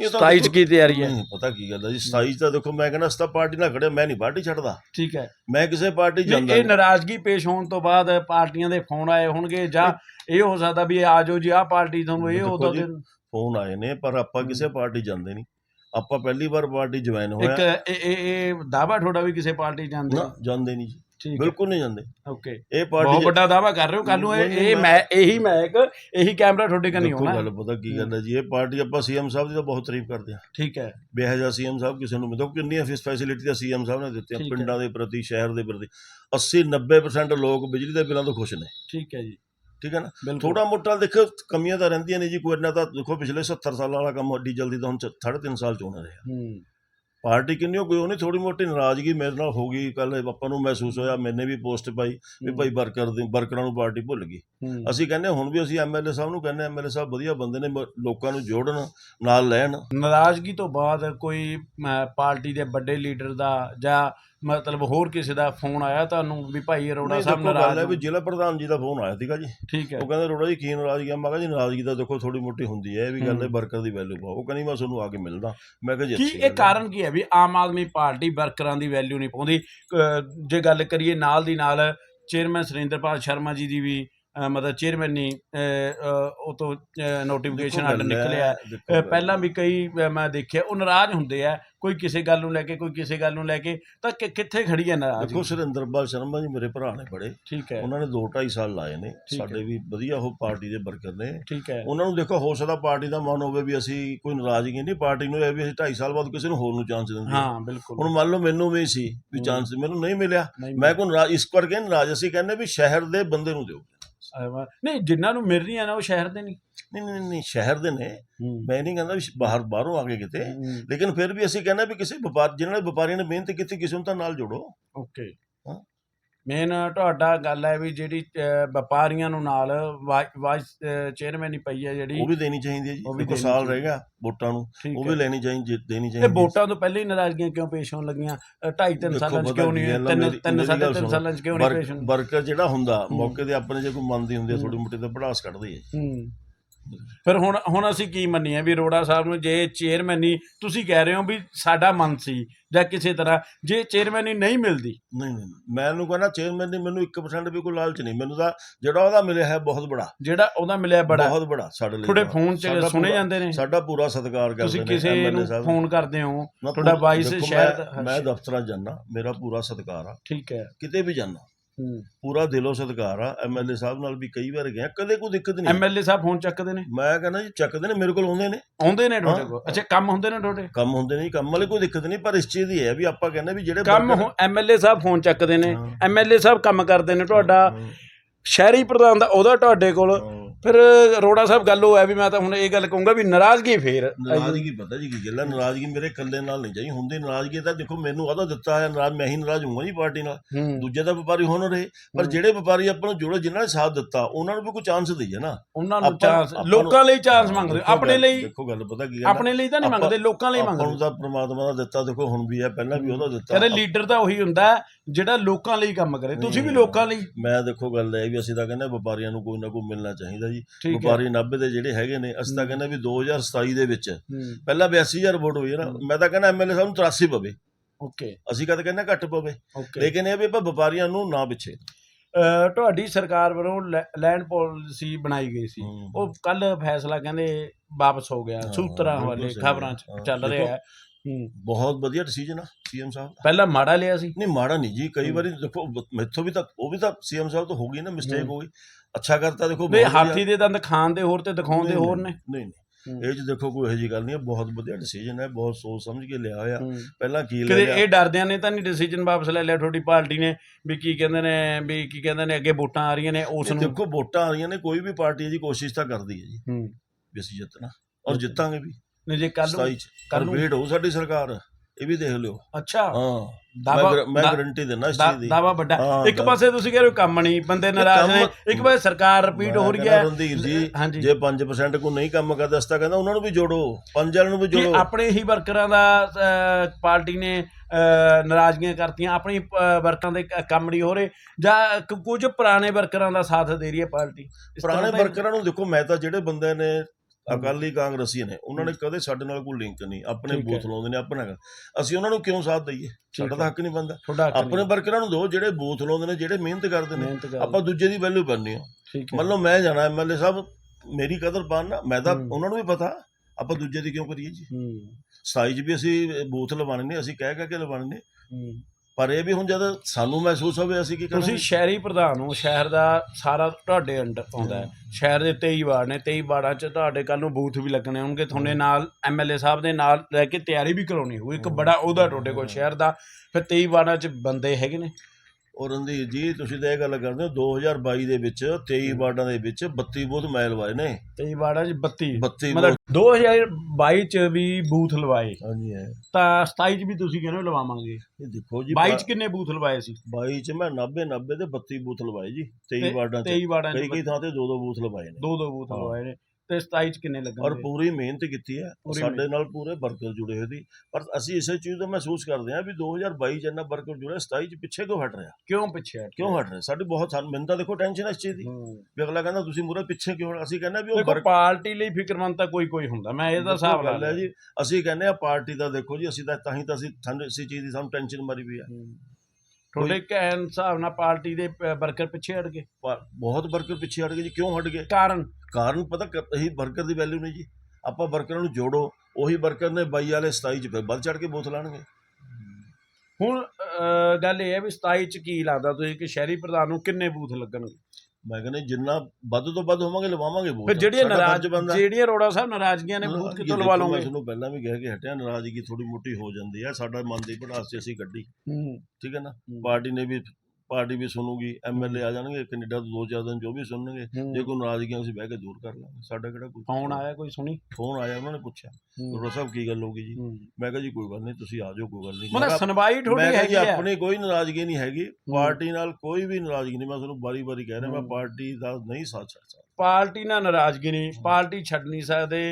ਇਹ ਤਾਂ 27 ਚ ਕੀ ਤਿਆਰੀ ਹੈ? ਨਹੀਂ ਪਤਾ ਕੀ ਗੱਲ ਹੈ ਜੀ 27 ਤਾਂ ਦੇਖੋ ਮੈਂ ਕਹਿੰਦਾ ਸਤਾ ਪਾਰਟੀ ਨਾਲ ਖੜਿਆ ਮੈਂ ਨਹੀਂ ਪਾਰਟੀ ਛੱਡਦਾ। ਠੀਕ ਹੈ। ਮੈਂ ਕਿਸੇ ਪਾਰਟੀ ਜਾਂਦਾ ਇਹ ਨਹੀਂ। ਨਾਰਾਜ਼ਗੀ ਪੇਸ਼ ਹੋਣ ਤੋਂ ਬਾਅਦ ਪਾਰਟੀਆਂ ਦੇ ਫੋਨ ਆਏ ਹੋਣਗੇ ਜਾਂ ਇਹ ਹੋ ਸਕਦਾ ਵੀ ਆ ਜਾਓ ਜੀ ਆ ਪਾਰਟੀ ਤੁਹਾਨੂੰ ਇਹ ਦੇਖੋ ਉਦੋਂ ਜੀ, ਦੇ ਫੋਨ ਆਏ ਨੇ ਪਰ ਆਪਾਂ। ਕਿਸੇ ਪਾਰਟੀ ਜਾਂਦੇ ਨਹੀਂ। ਆਪਾਂ ਪਹਿਲੀ ਵਾਰ ਪਾਰਟੀ ਜੁਆਇਨ ਹੋਇਆ। ਇੱਕ ਇਹ ਇਹ ਇਹ ਦਾਵਾ ਤੁਹਾਡਾ ਵੀ ਕਿਸੇ ਪਾਰਟੀ ਜਾਂਦੇ ਨਾ ਜਾਂਦੇ ਨਹੀਂ ਜੀ। ਠੀਕ ਬਿਲਕੁਲ ਨਹੀਂ ਜਾਂਦੇ। ਓਕੇ। ਇਹ ਬਹੁਤ ਪਾਰਟੀ ਵੱਡਾ ਦਾਵਾ ਕਰ ਰਹੇ ਹੋ ਕੱਲ ਨੂੰ ਇਹ ਮੈਂ- ਮੈਂ ਇਹੀ ਮੈਕ ਇਹੀ ਕੈਮਰਾ ਤੁਹਾਡੇ ਕਨੀ ਦੇਖੋ ਹੋਣਾ। ਗੱਲ ਪਤਾ ਕੀ ਗੱਲ ਹੈ ਜੀ ਇਹ ਪਾਰਟੀ ਆਪਾਂ ਸੀਐਮ ਸਾਹਿਬ ਦੀ ਤਾਂ ਬਹੁਤ ਤਾਰੀਫ ਕਰਦੇ ਆ ਠੀਕ ਹੈ। ਬੇਹਜਾ ਸੀਐਮ ਸਾਹਿਬ ਕਿਸੇ ਨੂੰ ਮਿਲਦਾ ਕਿੰਨੀਆਂ ਫੀਸ ਫੈਸਿਲਿਟੀਆਂ ਸੀਐਮ ਸਾਹਿਬ ਨੇ ਦਿੱਤੀਆਂ ਠੀਕ ਹੈ। ਪਿੰਡਾਂ ਦੇ ਪ੍ਰਤੀ ਸ਼ਹਿਰ ਦੇ ਪ੍ਰਤੀ। 80 90% ਲੋਕ ਬਿਜਲੀ ਦੇ ਬਿੱਲਾਂ ਤੋਂ ਖੁਸ਼ ਨੇ। ਠੀਕ ਹੈ ਜੀ। ਠੀਕ ਹੈ ਨਾ? ਬਿਲਕੁਲ। ਥੋੜਾ ਮੋਟਾ ਦੇਖੋ ਕਮੀਆਂ ਤਾਂ ਰਹਿੰਦੀਆਂ ਨੇ ਜੀ ਕੋਈ ਇੰਨਾ ਤਾਂ ਦੇਖੋ ਪਿਛਲੇ 70 ਸਾਲਾਂ ਵਾਲਾ ਕੰਮ ਅੱਡੀ ਜਲਦੀ ਤਾਂ ਹੁਣ 3.5 ਸਾਲ ਚ ਹੋਣਾ ਰਿਹਾ। ਹੂੰ। ਪਾਰਟੀ ਕਿੰਨੀ ਹੋ ਗਈ ਉਹਨੇ ਥੋੜੀ ਮੋਟੀ ਨਾਰਾਜ਼ਗੀ ਮੇਰੇ ਨਾਲ ਹੋ ਗਈ ਕੱਲ ਆਪਾਂ ਨੂੰ ਮਹਿਸੂਸ ਹੋਇਆ ਮੈਨੇ ਵੀ ਪੋਸਟ ਪਾਈ ਵੀ ਭਾਈ ਵਰਕਰ ਦੀ ਵਰਕਰਾਂ ਨੂੰ ਪਾਰਟੀ ਭੁੱਲ ਗਈ। ਅਸੀਂ ਕਹਿੰਦੇ ਹੁਣ ਵੀ ਅਸੀਂ ਐਮਐਲਏ ਸਾਹਿਬ ਨੂੰ ਕਹਿੰਦੇ ਐਮਐਲਏ ਸਾਹਿਬ ਵਧੀਆ ਬੰਦੇ ਨੇ ਲੋਕਾਂ ਨੂੰ ਜੋੜਨ ਨਾਲ ਲੈਣ। ਨਾਰਾਜ਼ਗੀ ਤੋਂ ਬਾਅਦ ਕੋਈ ਪਾਰਟੀ ਦੇ ਵੱਡੇ ਲੀਡਰ ਦਾ ਜਾਂ ਮਤਲਬ ਹੋਰ ਕਿਸੇ ਦਾ ਫੋਨ ਆਇਆ ਤੁਹਾਨੂੰ ਵੀ ਭਾਈ ਅਰੋੜਾ ਸਾਹਿਬ ਨਾਰਾਜ਼ ਹੈ? ਵੀ ਜ਼ਿਲ੍ਹਾ ਪ੍ਰਧਾਨ ਜੀ ਦਾ ਫੋਨ ਆਇਆ ਸੀਗਾ ਜੀ ਠੀਕ ਹੈ ਉਹ ਕਹਿੰਦੇ ਰੋੜਾ ਜੀ ਕੀ ਨਾਰਾਜ਼ਗੀ ਆ ਮੈਂ ਕਿਹਾ ਜੀ ਨਾਰਾਜ਼ਗੀ ਤਾਂ ਦੇਖੋ ਥੋੜੀ ਮੋਟੀ ਹੁੰਦੀ ਹੈ ਇਹ ਵੀ ਗੱਲ ਹੈ। ਵਰਕਰ ਦੀ ਵੈਲਿਊ ਪਾਓ ਉਹ ਕਹਿੰਦੀ ਮੈਂ ਤੁਹਾਨੂੰ ਆ ਕੇ ਮਿਲਦਾ ਮੈਂ ਕਿਹਾ ਜੀ ਕੀ ਇਹ। ਕਾਰਨ ਕੀ ਹੈ ਵੀ ਆਮ ਆਦਮੀ ਪਾਰਟੀ ਵਰਕਰਾਂ ਦੀ ਵੈਲਿਊ ਨਹੀਂ ਪਾਉਂਦੀ ਜੇ ਗੱਲ ਕਰੀਏ ਨਾਲ ਦੀ ਨਾਲ ਚੇਅਰਮੈਨ ਸੁਰਿੰਦਰਪਾਲ ਸ਼ਰਮਾ ਜੀ ਦੀ ਵੀ ਮਤਲਬ ਚੇਅਰਮੈਨ ਅਹ, ਉਹ ਤੋਂ ਨੋਟੀਫਿਕੇਸ਼ਨ ਦੇਖੋ ਆਰਡਰ ਨਿਕਲਿਆ। ਦੇਖੋ ਪਹਿਲਾਂ। ਵੀ ਕਈ ਮੈਂ ਦੇਖਿਆ ਉਹ ਨਾਰਾਜ਼ ਹੁੰਦੇ ਆ ਕੋਈ ਕਿਸੇ ਗੱਲ ਨੂੰ ਲੈ ਕੇ ਕੋਈ ਕਿਸੇ ਗੱਲ ਨੂੰ ਲੈ ਕੇ ਤਾਂ ਕਿੱਥੇ ਖੜੀ ਹੈ ਦੇਖੋ ਨਾਰਾਜ਼ਗੀ ਸੁਰਿੰਦਰਪਾਲ ਸ਼ਰਮਾ ਜੀ ਮੇਰੇ ਭਰਾ ਨੇ ਬੜੇ। ਠੀਕ ਹੈ। ਉਹਨਾਂ ਨੇ 2 2.5 ਸਾਲ ਲਾਏ ਨੇ। ਸਾਡੇ ਵੀ ਵਧੀਆ ਉਹ ਪਾਰਟੀ ਦੇ ਵਰਕਰ ਨੇ। ਠੀਕ ਹੈ। ਉਹਨਾਂ ਨੂੰ ਦੇਖੋ ਹੋ ਸਕਦਾ ਪਾਰਟੀ ਦਾ ਮਨ ਹੋਵੇ ਵੀ ਅਸੀਂ ਕੋਈ ਨਾਰਾਜ਼ਗੀ ਨਹੀਂ ਪਾਰਟੀ ਨੂੰ ਇਹ ਵੀ ਅਸੀਂ 2.5 ਸਾਲ ਬਾਅਦ ਕਿਸੇ ਨੂੰ ਹੋਰ ਨੂੰ ਚਾਂਸ ਦਿੰਦੇ ਹਾਂ। ਬਿਲਕੁਲ। ਹੁਣ ਮੰਨ ਲਓ ਮੈਨੂੰ ਵੀ ਸੀ ਵੀ। ਚਾਂਸ ਮੈਨੂੰ ਨਹੀਂ ਮਿਲਿਆ। ਮੈਂ ਕੋਈ ਨਾਰਾਜ਼ ਇਸ ਕਰਕੇ ਨਾਰਾਜ਼ ਅਸੀਂ ਕਹਿੰਦੇ ਵੀ ਸ਼ਹਿਰ ਦੇ ਬੰਦੇ ਨੂੰ ਦਿਓ। ਨਹੀਂ ਜਿਨ੍ਹਾਂ ਨੂੰ ਮਿਲ ਰਹੀਆਂ ਨੇ ਉਹ ਸ਼ਹਿਰ ਦੇ ਨਹੀਂ ਨਹੀਂ ਨਹੀਂ ਨਹੀਂ ਸ਼ਹਿਰ ਦੇ ਨੇ। ਮੈਂ ਨਹੀਂ ਕਹਿੰਦਾ ਵੀ ਬਾਹਰ ਬਾਹਰੋਂ ਆ ਕੇ ਕਿਤੇ। ਲੇਕਿਨ ਫਿਰ ਵੀ ਅਸੀਂ ਕਹਿੰਦੇ ਵੀ ਕਿਸੇ ਵਪਾਰ ਜਿਹਨਾਂ ਨੇ ਵਪਾਰੀਆਂ ਨੇ ਮਿਹਨਤ ਕੀਤੀ ਕਿਸੇ ਨੂੰ ਤਾਂ ਨਾਲ ਜੋੜੋ। ਓਕੇ। ਮੇਨ ਤੁਹਾਡਾ ਗੱਲ ਹੈ ਵੀ ਜਿਹੜੀ ਵਪਾਰੀਆਂ ਨੂੰ ਨਾਲ ਵਾਈਸ ਚੇਅਰਮੈਨ ਹੀ ਪਈ ਹੈ ਜਿਹੜੀ ਉਹ ਵੀ ਦੇਣੀ ਚਾਹੀਦੀ ਹੈ ਜੀ ਦੇਣੀ ਸਾਲ ਚਾਹੀਦੀ। ਰਹਿ ਗਿਆ ਵੋਟਾਂ ਨੂੰ ਉਹ। ਵੀ ਲੈਣੀ ਚਾਹੀਦੀ ਦੇਣੀ ਇਹ ਚਾਹੀਦੀ ਹੈ। ਵੋਟਾਂ ਤੋਂ ਪਹਿਲਾਂ ਹੀ ਨਾਰਾਜ਼ਗੀਆਂ ਕਿਉਂ ਪੇਸ਼ ਹੋਣ ਲੱਗੀਆਂ ਅਹ, ਢਾਈ ਤਿੰਨ ਦੇਖੋ ਸਾਲਾਂ ਚ ਕਿਉਂ ਨਹੀਂ ਤਿੰਨ ਤਿੰਨ। ਸਾਲਾਂ ਚ ਕਿਉਂ ਨਹੀਂ ਪੇਸ਼ ਹੋਣ ਵਰਕਰ ਜਿਹੜਾ ਹੁੰਦਾ। ਮੌਕੇ ਤੇ ਆਪਣੇ ਜੇ ਕੋਈ ਮੰਨਦੀ ਹੁੰਦੀ ਹੈ। ਥੋੜੀ ਮੋਟੀ ਤਾਂ ਪੜਾਸ ਕੱਢਦੀ ਹੈ ਹੂੰ ਫਿਰ ਹੁਣ ਹੁਣ ਅਸੀਂ ਕੀ ਮੰਨੀਏ ਵੀ ਰੋੜਾ ਸਾਹਿਬ ਨੂੰ ਜੇ ਚੇਅਰਮੈਨੀ ਤੁਸੀਂ ਕਹਿ ਰਹੇ ਹੋ ਵੀ ਸਾਡਾ ਮਨ ਸੀ ਜਾਂ ਕਿਸੇ ਤਰ੍ਹਾਂ ਜੇ ਚੇਅਰਮੈਨੀ ਨਹੀਂ ਮਿਲਦੀ। ਨਹੀਂ ਨਹੀਂ ਮੈਂ ਇਹਨੂੰ ਕਹਿੰਦਾ ਚੇਅਰਮੈਨ ਨੇ ਮੈਨੂੰ 1% ਵੀ ਕੋਈ ਲਾਲਚ ਨਹੀਂ। ਮੈਨੂੰ ਤਾਂ ਜਿਹੜਾ ਉਹਦਾ ਮਿਲਿਆ ਹੈ ਬਹੁਤ ਬੜਾ। ਜਿਹੜਾ ਉਹਦਾ ਮਿਲਿਆ ਬੜਾ। ਬਹੁਤ ਬੜਾ ਸਾਡੇ ਲਈ ਤੁਹਾਡੇ। ਫੋਨ 'ਚ ਸੁਣੇ ਜਾਂਦੇ ਨੇ। ਸਾਡਾ ਪੂਰਾ ਸਤਿਕਾਰ ਕਰਦੇ ਤੁਸੀਂ ਨੇ ਕਿਸੇ ਨੂੰ। ਫੋਨ ਕਰਦੇ ਹੋ। ਤੁਹਾਡਾ ਵਾਈਸ ਸ਼ਹਿਰ ਮੈਂ- ਦਾ- ਦਫ਼ਤਰਾਂ ਜਾਣਾ ਮੇਰਾ ਪੂਰਾ ਸਤਿਕਾਰ ਆ। ਠੀਕ ਹੈ। ਕਿਤੇ ਵੀ ਜਾਣਾ ਹੂੰ ਪੂਰਾ ਦਿਲੋਂ ਸਤਿਕਾਰ ਆ ਐਮਐਲਏ ਸਾਹਿਬ ਨਾਲ ਵੀ ਕਈ ਵਾਰ ਗਿਆ ਕਦੇ ਕੋਈ ਦਿੱਕਤ ਨਹੀਂ। ਐਮਐਲਏ ਸਾਹਿਬ ਫੋਨ ਚੱਕਦੇ ਨੇ? ਮੈਂ ਕਹਿੰਦਾ ਜੀ ਚੱਕਦੇ ਨੇ ਮੇਰੇ ਕੋਲ ਆਉਂਦੇ ਨੇ। ਆਉਂਦੇ ਨੇ ਤੁਹਾਡੇ। ਕੋਲ? ਅੱਛਾ ਕੰਮ ਹੁੰਦੇ ਨੇ ਤੁਹਾਡੇ? ਕੰਮ ਹੁੰਦੇ ਨਹੀਂ ਕੰਮ ਵਾਲੇ ਕੋਈ ਦਿੱਕਤ ਨਹੀਂ ਪਰ ਇਸ ਚੀਜ਼ ਦੀ ਹੈ ਵੀ ਆਪਾਂ ਕਹਿੰਦੇ ਵੀ ਜਿਹੜੇ ਕੰਮ ਐਮਐਲਏ ਸਾਹਿਬ ਫੋਨ ਚੱਕਦੇ ਨੇ। ਐਮਐਲਏ ਸਾਹਿਬ ਕੰਮ ਕਰਦੇ ਨੇ ਤੁਹਾਡਾ ਸ਼ਹਿਰੀ ਪ੍ਰਧਾਨ ਦਾ ਉਹਦਾ ਤੁਹਾਡੇ ਕੋਲ। ਫਿਰ ਰੋੜਾ ਸਾਹਿਬ ਗੱਲ ਉਹ ਹੈ ਵੀ ਮੈਂ ਤਾਂ ਹੁਣ ਇਹ ਗੱਲ ਕਹੂੰਗਾ ਵੀ ਨਾਰਾਜ਼ਗੀ ਫੇਰ। ਨਾਰਾਜ਼ਗੀ ਪਤਾ ਜੀ ਕੀ ਗੱਲ ਹੈ ਨਾਰਾਜ਼ਗੀ ਮੇਰੇ ਇਕੱਲੇ ਨਾਲ ਨਹੀਂ ਚਾਹੀ ਹੁੰਦੀ ਨਾਰਾਜ਼ਗੀ ਤਾਂ ਦੇਖੋ ਮੈਨੂੰ ਆਦਾ ਦਿੱਤਾ ਹੈ ਨਾਰਾਜ਼ ਮੈਂ ਹੀ ਨਾਰਾਜ਼ ਹੋਊਂਗਾ ਜੀ ਪਾਰਟੀ ਨਾਲ। ਦੂਜੇ ਤਾਂ ਵਪਾਰੀ ਹੋਣ ਰਹੇ ਪਰ। ਜਿਹੜੇ ਵਪਾਰੀ ਆਪਾਂ ਨੂੰ ਜੋੜੋ ਜਿਨ੍ਹਾਂ ਨੇ ਸਾਥ ਦਿੱਤਾ ਉਹਨਾਂ ਨੂੰ ਵੀ ਕੋਈ ਚਾਂਸ ਦਈਏ ਨਾ। ਉਹਨਾਂ ਨੂੰ ਚਾਂਸ ਲੋਕਾਂ ਲਈ ਚਾਂਸ ਮੰਗਦੇ ਆਪਣੇ ਲਈ ਦੇਖੋ ਗੱਲ ਪਤਾ ਕੀ ਹੈ ਆਪਣੇ ਲਈ ਤਾਂ ਨਹੀਂ ਮੰਗਦੇ ਲੋਕਾਂ ਲਈ ਮੰਗਦੇ। ਤਾਂ ਪ੍ਰਮਾਤਮਾ ਦਾ ਦਿੱਤਾ ਦੇਖੋ ਹੁਣ ਵੀ ਹੈ ਪਹਿਲਾਂ ਵੀ ਉਹਦਾ ਦਿੱਤਾ। ਕਹਿੰਦੇ ਲੀਡਰ ਤਾਂ ਉਹੀ ਹੁੰਦਾ ਜਿਹੜਾ ਲੋਕਾਂ ਲਈ ਕੰਮ ਕਰੇ। ਤੁਸੀਂ ਵੀ। ਲੋਕਾਂ ਲਈ। ਮੈਂ ਦੇਖੋ ਗੱਲ ਇਹ ਵੀ ਅਸੀਂ ਤਾਂ ਕਹਿੰਦੇ ਵਪਾਰੀਆਂ ਨੂੰ ਕੋਈ ਨਾ ਕੋਈ ਮਿਲਣਾ ਚਾਹੀਦਾ ਜੀ। ਵਪਾਰੀ 90 ਦੇ ਜਿਹੜੇ ਹੈਗੇ ਨੇ ਅਸੀਂ ਤਾਂ। ਕਹਿੰਦੇ ਵੀ 2027 ਦੇ ਵਿੱਚ ਪਹਿਲਾਂ 82000 ਵੋਟ ਹੋਈ ਹੈ ਨਾ। ਮੈਂ ਤਾਂ ਕਹਿੰਦਾ ਐਮਐਲਏ ਸਾਹਿਬ ਨੂੰ 83 ਪਵੇ। ਓਕੇ। ਅਸੀਂ ਕਦ ਕਹਿੰਦੇ ਘੱਟ ਪਵੇ। ਲੇਕਿਨ ਇਹ ਵੀ ਆਪਾਂ ਵਪਾਰੀਆਂ ਨੂੰ ਨਾ ਪਿੱਛੇ। ਤੁਹਾਡੀ ਸਰਕਾਰ ਵੱਲੋਂ ਲੈਂਡ ਪਾਲਿਸੀ ਬਣਾਈ ਗਈ ਸੀ। ਉਹ ਕੱਲ ਫੈਸਲਾ ਕਹਿੰਦੇ ਵਾਪਸ ਹੋ ਗਿਆ। ਸੂਤਰਾਂ ਵਾਲੇ ਖਬਰਾਂ। 'ਚ ਚੱਲ। ਰਿਹਾ ਬਹੁਤ ਵਧੀਆ ਡਿਸੀਜਨ ਆ ਸੀਐਮ ਸਾਹਿਬ ਦਾ ਪਹਿਲਾਂ ਮਾੜਾ ਲਿਆ ਸੀ ਨਹੀਂ ਮਾੜਾ ਨਹੀਂ ਜੀ ਕਈ। ਵਾਰੀ ਦੇਖੋ ਮੈਥੋਂ ਵੀ ਤਾਂ ਉਹ ਵੀ ਤਾਂ ਸੀਐਮ ਸਾਹਿਬ ਤੋਂ ਹੋ ਗਈ ਨਾ ਮਿਸਟੇਕ ਹੂੰ। ਗਈ ਅੱਛਾ ਕਰਤਾ ਦੇਖੋ ਵਧੀਆ। ਹਾਥੀ ਦੇ ਦੰਦ ਖਾਣ ਦੇ ਹੋਰ ਤੇ ਦਿਖਾਉਣ ਦੇ ਨਹੀਂ, ਹੋਰ ਨੇ ਨਹੀਂ ਨਹੀਂ। ਇਹ ਚ ਦੇਖੋ ਕੋਈ ਇਹੋ ਗੱਲ ਨਹੀਂ ਹੈ ਬਹੁਤ ਵਧੀਆ ਡਿਸੀਜਨ ਹੈ ਬਹੁਤ ਸੋਚ ਸਮਝ ਕੇ ਲਿਆ ਹੋਇਆ। ਪਹਿਲਾਂ ਕੀ ਲੈ ਕਿਤੇ ਲਿਆ ਇਹ ਡਰਦਿਆਂ ਨੇ ਤਾਂ ਨਹੀਂ ਡਿਸੀਜਨ ਵਾਪਸ ਲੈ ਲਿਆ ਤੁਹਾਡੀ ਪਾਰਟੀ ਨੇ ਵੀ ਕੀ ਕਹਿੰਦੇ ਨੇ ਵੀ ਕੀ ਕਹਿੰਦੇ ਨੇ ਅੱਗੇ ਵੋਟਾਂ ਆ ਰਹੀਆਂ ਨੇ ਉਸ ਨਹੀਂ, ਨੂੰ ਦੇਖੋ ਵੋਟਾਂ ਆ ਰਹੀਆਂ ਨੇ ਕੋਈ ਵੀ ਪਾਰਟੀ ਜੀ ਕੋਸ਼ਿਸ਼ ਤਾਂ ਕਰਦੀ ਹੈ ਜੀ ਹੂੰ ਵੀ ਅਸੀਂ ਜਿੱਤਣਾ ਔਰ. ਜਿੱਤਾਂਗੇ ਵੀ ਨਹੀਂ ਜੇ ਕੱਲ ਨੂੰ 27 ਚ। ਕੱਲ੍ਹ ਪਰ ਨੂੰ- ਵੇਟ ਹੋਊ ਸਾਡੀ ਸਰਕਾਰ ਇਹ ਵੀ ਦੇਖ ਲਿਓ। ਅੱਛਾ। ਹਾਂ। ਦਾਵਾ ਮੈਂ ਗਰ- ਮੈਂ ਦਾ- ਗਾਰੰਟੀ ਦਿੰਦਾ ਇਸ ਚੀਜ਼ ਦੀ। ਦਾਵਾ ਵੱਡਾ। ਹਾਂ, ਇੱਕ ਪਾਸੇ ਤੁਸੀਂ ਕਹਿ ਰਹੇ ਹੋ ਕੰਮ ਨਹੀਂ ਬੰਦੇ ਨਾਰਾਜ਼ ਨੇ। ਕੰਮ- ਇੱਕ ਪਾਸੇ ਸਰਕਾਰ ਰਿਪੀਟ ਹੋ ਰਹੀ ਹੈ। ਹਾਂਜੀ। ਜੇ 5% ਕੋ ਨਹੀਂ ਕੰਮ ਕਰਦਾ ਅਸਤਾ ਕਹਿੰਦਾ ਉਹਨਾਂ ਨੂੰ ਵੀ ਜੋੜੋ। ਪੰਜ ਵਾਲਿਆਂ ਨੂੰ ਵੀ ਕਿ ਜੋੜੋ। ਆਪਣੇ ਹੀ ਵਰਕਰਾਂ ਦਾ ਪਾਰਟੀ ਨੇ ਅਹ, ਨਾਰਾਜ਼ਗੀਆਂ ਕਰਤੀਆਂ ਆਪਣੀ ਵਰਕਰਾਂ ਦੇ ਕ- ਕੰਮ ਨਹੀਂ ਹੋ ਰਹੇ ਜਾਂ ਕ- ਕੁਝ ਪੁਰਾਣੇ ਵਰਕਰਾਂ ਦਾ ਸਾਥ ਦੇ ਰਹੀ ਹੈ ਪਾਰਟੀ। ਇਸ ਤਰ੍ਹਾਂ ਪੁਰਾਣੇ ਵਰਕਰਾਂ ਨੂੰ ਦੇਖੋ ਮੈਂ ਤਾਂ ਜਿਹੜੇ ਬੰਦੇ ਨੇ ਅਕਾਲੀ ਕਾਂਗਰਸੀ ਨੇ ਉਹਨਾਂ ਨੇ ਕਦੇ ਸਾਡੇ ਨਾਲ ਕੋਈ ਲਿੰਕ ਨਹੀਂ ਆਪਣੇ। ਬੂਥ ਲਾਉਂਦੇ ਨੇ ਆਪਣਾ ਅਸੀਂ ਉਹਨਾਂ ਨੂੰ ਕਿਉਂ ਸਾਥ ਦਈਏ? ਸਾਡਾ ਤਾਂ। ਹੱਕ ਨਹੀਂ ਬੰਦਾ ਆਪਣੇ। ਵਰਕਰਾਂ ਨੂੰ ਦਿਓ ਜਿਹੜੇ ਬੂਥ ਲਾਉਂਦੇ ਨੇ ਜਿਹੜੇ ਮਿਹਨਤ ਕਰਦੇ ਨੇ ਆਪਾਂ ਦੂਜੇ ਦੀ ਵੈਲਿਊ ਕਰਨੀ ਆ। ਮੰਨ ਲਓ ਮੈਂ ਜਾਣਾ ਐਮਐਲਏ ਸਾਹਿਬ ਮੇਰੀ ਕਦਰ ਪਾਣ ਮੈਂ ਤਾਂ। ਉਹਨਾਂ ਨੂੰ ਵੀ ਪਤਾ ਆਪਾਂ ਦੂਜੇ ਦੀ ਕਿਉਂ ਕਰੀਏ ਜੀ? ਹੂੰ। ਸਾਈ 'ਚ ਵੀ ਅਸੀਂ ਬੂਥ ਲਵਾਣੇ ਨੇ ਅਸੀਂ ਕਹਿ ਕਹਿ ਕੇ ਲਵਾਣੇ ਨੇ। ਹੂੰ। ਪਰ ਇਹ ਵੀ ਹੁਣ ਜਦ ਸਾਨੂੰ ਮਹਿਸੂਸ ਹੋਵੇ ਅਸੀਂ ਕੀ ਤੁਸੀਂ ਕਰਾਂਗੇ? ਸ਼ਹਿਰੀ ਪ੍ਰਧਾਨ ਹੋ ਸ਼ਹਿਰ ਦਾ ਸਾਰਾ ਤੁਹਾਡੇ ਅੰਡਰ ਆਉਂਦਾ ਹੈ। ਸ਼ਹਿਰ ਦੇ 23 ਵਾਰਡ ਨੇ 23 ਵਾਰਡਾਂ 'ਚ ਤੁਹਾਡੇ ਕੱਲ ਨੂੰ ਬੂਥ ਵੀ ਲੱਗਣੇ ਹੋਣਗੇ ਤੁਹਾਡੇ ਨਾਲ ਐਮਐਲਏ ਸਾਹਿਬ ਦੇ ਨਾਲ ਲੈ ਕੇ ਤਿਆਰੀ ਵੀ ਕਰਾਉਣੀ ਹੋਊ। ਇੱਕ। ਬੜਾ ਉਹਦਾ ਤੁਹਾਡੇ ਕੋਲ ਸ਼ਹਿਰ ਦਾ ਫਿਰ 23 ਵਾਰਡਾਂ 'ਚ ਬੰਦੇ ਹੈਗੇ ਨੇ? ਔਰ ਰਣਧੀਰ ਜੀ ਤੁਸੀਂ ਤਾਂ ਇਹ ਗੱਲ ਕਰਦੇ ਹੋ 2022 ਦੇ ਵਿੱਚ 23 ਵਾਰਡਾਂ ਦੇ ਵਿੱਚ 32 ਬੂਥ ਮੈਂ ਲਵਾਏ ਨੇ। 23 ਵਾਰਡਾਂ 'ਚ 32 32 ਮਤਲਬ 2022 'ਚ ਵੀ ਬੂਥ ਲਵਾਏ। ਹਾਂਜੀ ਹੈ ਤਾਂ 27 'ਚ ਵੀ ਤੁਸੀਂ ਕਹਿੰਦੇ ਲਵਾਵਾਂਗੇ। ਇਹ ਦੇਖੋ ਜੀ 22 'ਚ ਕਿੰਨੇ ਬੂਥ ਲਵਾਏ ਸੀ? 22 ਚ ਮੈਂ 90 90 ਤੇ 32 ਬੂਥ ਲਵਾਏ ਜੀ। 23 ਤੇ- ਵਾਰਡਾਂ ਚ 23 ਵਾਰਡਾਂ 'ਚ ਕਈ ਕਈ ਥਾਂ ਤੇ ਦੋ ਦੋ ਬੂਥ ਲਵਾਏ ਨੇ। ਦੋ ਦੋ ਬੂਥ। ਲਵਾਏ ਨੇ। ਤੇ 27 'ਚ ਕਿੰਨੇ ਔਰ ਲੱਗਣਗੇ ਪੂਰੀ ਮਿਹਨਤ ਕੀਤੀ ਹੈ ਸਾਡੇ ਨਾਲ ਪੂਰੇ ਵਰਕਰ ਜੁੜੇ ਹੋਏ ਸੀ ਪਰ ਅਸੀਂ ਇਸੇ ਚੀਜ਼ ਦਾ ਮਹਿਸੂਸ ਕਰਦੇ ਹਾਂ ਵੀ 2022 ਚ ਇੰਨਾ ਵਰਕਰ ਜੁੜਿਆ 27 ਚ ਪਿੱਛੇ ਕਿਉਂ ਹਟ ਰਿਹਾ? ਕਿਉਂ ਪਿੱਛੇ ਹਟ ਕਿਉਂ ਹਟ ਰਿਹਾ? ਸਾਡੀ ਬਹੁਤ ਸਾਨੂੰ ਮੈਨੂੰ ਤਾਂ ਦੇਖੋ ਟੈਨਸ਼ਨ ਇਸ ਚੀਜ਼ ਦੀ। ਵੀ ਅਗਲਾ ਕਹਿੰਦਾ ਤੁਸੀਂ ਮੂਰੇ ਪਿੱਛੇ ਕਿਉਂ? ਅਸੀਂ ਕਹਿੰਦੇ ਵੀ ਉਹ ਪਾਰਟੀ ਲਈ ਫਿਕਰਮੰਦ ਤਾਂ ਕੋਈ ਕੋਈ ਹੁੰਦਾ। ਮੈਂ ਇਹਦਾ ਹਿਸਾਬ ਲਾ ਲਿਆ। ਜੀ ਅਸੀਂ ਕਹਿੰਦੇ ਆ ਪਾਰਟੀ ਦਾ ਦੇਖੋ ਜੀ ਅਸੀਂ ਤਾਂ ਤਾਂ ਹੀ ਤਾਂ ਅਸੀਂ ਸਾਨੂੰ ਇਸੇ ਚੀਜ਼ ਦੀ ਸਾਨੂੰ ਟੈਨਸ਼ਨ ਮਾਰੀ ਵੀ ਹੂੰ। ਤੁਹਾਡੇ ਕਹਿਣ ਹਿਸਾਬ ਨਾਲ ਪਾਰਟੀ ਦੇ ਵਰਕਰ ਪਿੱਛੇ ਹਟ ਗਏ? ਪਰ ਬਹੁਤ ਵਰਕਰ ਪਿੱਛੇ ਹਟ ਗਏ ਜੀ। ਕਿਉਂ ਹਟ ਗਏ? ਕਾਰਨ? ਕਾਰਨ ਪਤਾ ਇਹੀ ਵਰਕਰ ਦੀ ਵੈਲਿਊ ਨਹੀਂ ਜੀ। ਆਪਾਂ ਵਰਕਰਾਂ ਨੂੰ ਜੋੜੋ। ਉਹੀ ਵਰਕਰ ਨੇ 22 ਵਾਲੇ 27 ਚ ਫਿਰ ਵੱਧ ਚੜ ਕੇ ਬੋਤ ਲਾਣਗੇ। ਹੁਣ ਗੱਲ ਇਹ ਹੈ ਵੀ 27 ਚ ਕੀ ਲੱਗਦਾ ਤੁਸੀਂ? ਕਿ ਸ਼ਹਿਰੀ ਪ੍ਰਧਾਨ ਨੂੰ ਕਿੰਨੇ ਬੂਥ ਲੱਗਣਗੇ? ਮੈਂ ਕਹਿੰਦਾ ਜਿੰਨਾ ਵੱਧ ਤੋਂ ਵੱਧ ਹੋਵਾਂਗੇ ਲਵਾਵਾਂਗੇ ਫਿਰ ਜਿਹੜੀਆਂ ਨਾਰਾਜ਼। ਜਿਹੜੀਆਂ ਰੋੜਾ ਸਾਹਿਬ ਨਾਰਾਜ਼ਗੀਆਂ ਨੇ ਨਾਰਾਜ਼ਗੀ ਕਿੱਥੋਂ ਲਵਾ ਮੈਂ ਲਓਗੇ ਤੁਹਾਨੂੰ ਪਹਿਲਾਂ ਵੀ ਕਹਿ ਕੇ ਹਟਿਆ ਨਾਰਾਜ਼ਗੀ ਥੋੜੀ ਮੋਟੀ ਹੋ ਜਾਂਦੀ ਹੈ ਸਾਡਾ ਮਨ ਦੀ ਭੜਾਸ 'ਚ ਅਸੀਂ ਕੱਢੀ ਠੀਕ ਹੈ ਨਾ। ਪਾਰਟੀ ਨੇ ਵੀ ਪਾਰਟੀ ਵੀ ਸੁਣੂਗੀ ਐਮਐਲਏ ਆ ਜਾਣਗੇ ਕੈਨੇਡਾ ਤੋਂ ਦੋ ਚਾਰ ਦਿਨ ਜੋ ਵੀ ਸੁਣਨਗੇ ਜੇ ਕੋਈ ਨਾਰਾਜ਼ਗੀਆਂ ਅਸੀਂ ਬਹਿ ਕੇ ਦੂਰ ਕਰ ਲਾਂਗੇ। ਸਾਡਾ ਕਿਹੜਾ ਕੋਈ ਫੋਨ ਆਇਆ ਕੋਈ ਸੁਣੀ? ਫੋਨ ਆਇਆ ਉਹਨਾਂ ਨੇ ਪੁੱਛਿਆ। ਡਾਕਟਰ ਸਾਹਿਬ ਕੀ ਗੱਲ ਹੋ ਗਈ ਜੀ। ਮੈਂ ਕਿਹਾ ਜੀ ਕੋਈ ਗੱਲ ਨਹੀਂ ਤੁਸੀਂ ਆ ਜਾਓ ਕੋਈ ਗੱਲ ਨਹੀਂ। ਮਤਲਬ ਸੁਣਵਾਈ ਕਿਹਾ ਹੈਗੀ ਹੈ ਆਪਣੀ ਕੋਈ ਨਾਰਾਜ਼ਗੀ ਨਹੀਂ ਹੈਗੀ। ਪਾਰਟੀ ਨਾਲ ਕੋਈ ਵੀ ਨਾਰਾਜ਼ਗੀ ਨਹੀਂ ਮੈਂ ਤੁਹਾਨੂੰ ਬਾਰੀ-ਬਾਰੀ ਕਹਿ ਰਿਹਾ ਮੈਂ। ਪਾਰਟੀ ਦਾ ਨਹੀਂ ਸਾਥ ਛੱਡ ਸਕਦਾ। ਪਾਰਟੀ ਨਾਲ ਨਾਰਾਜ਼ਗੀ ਨਹੀਂ ਪਾਰਟੀ ਛੱਡ ਨਹੀਂ ਸਕਦੇ।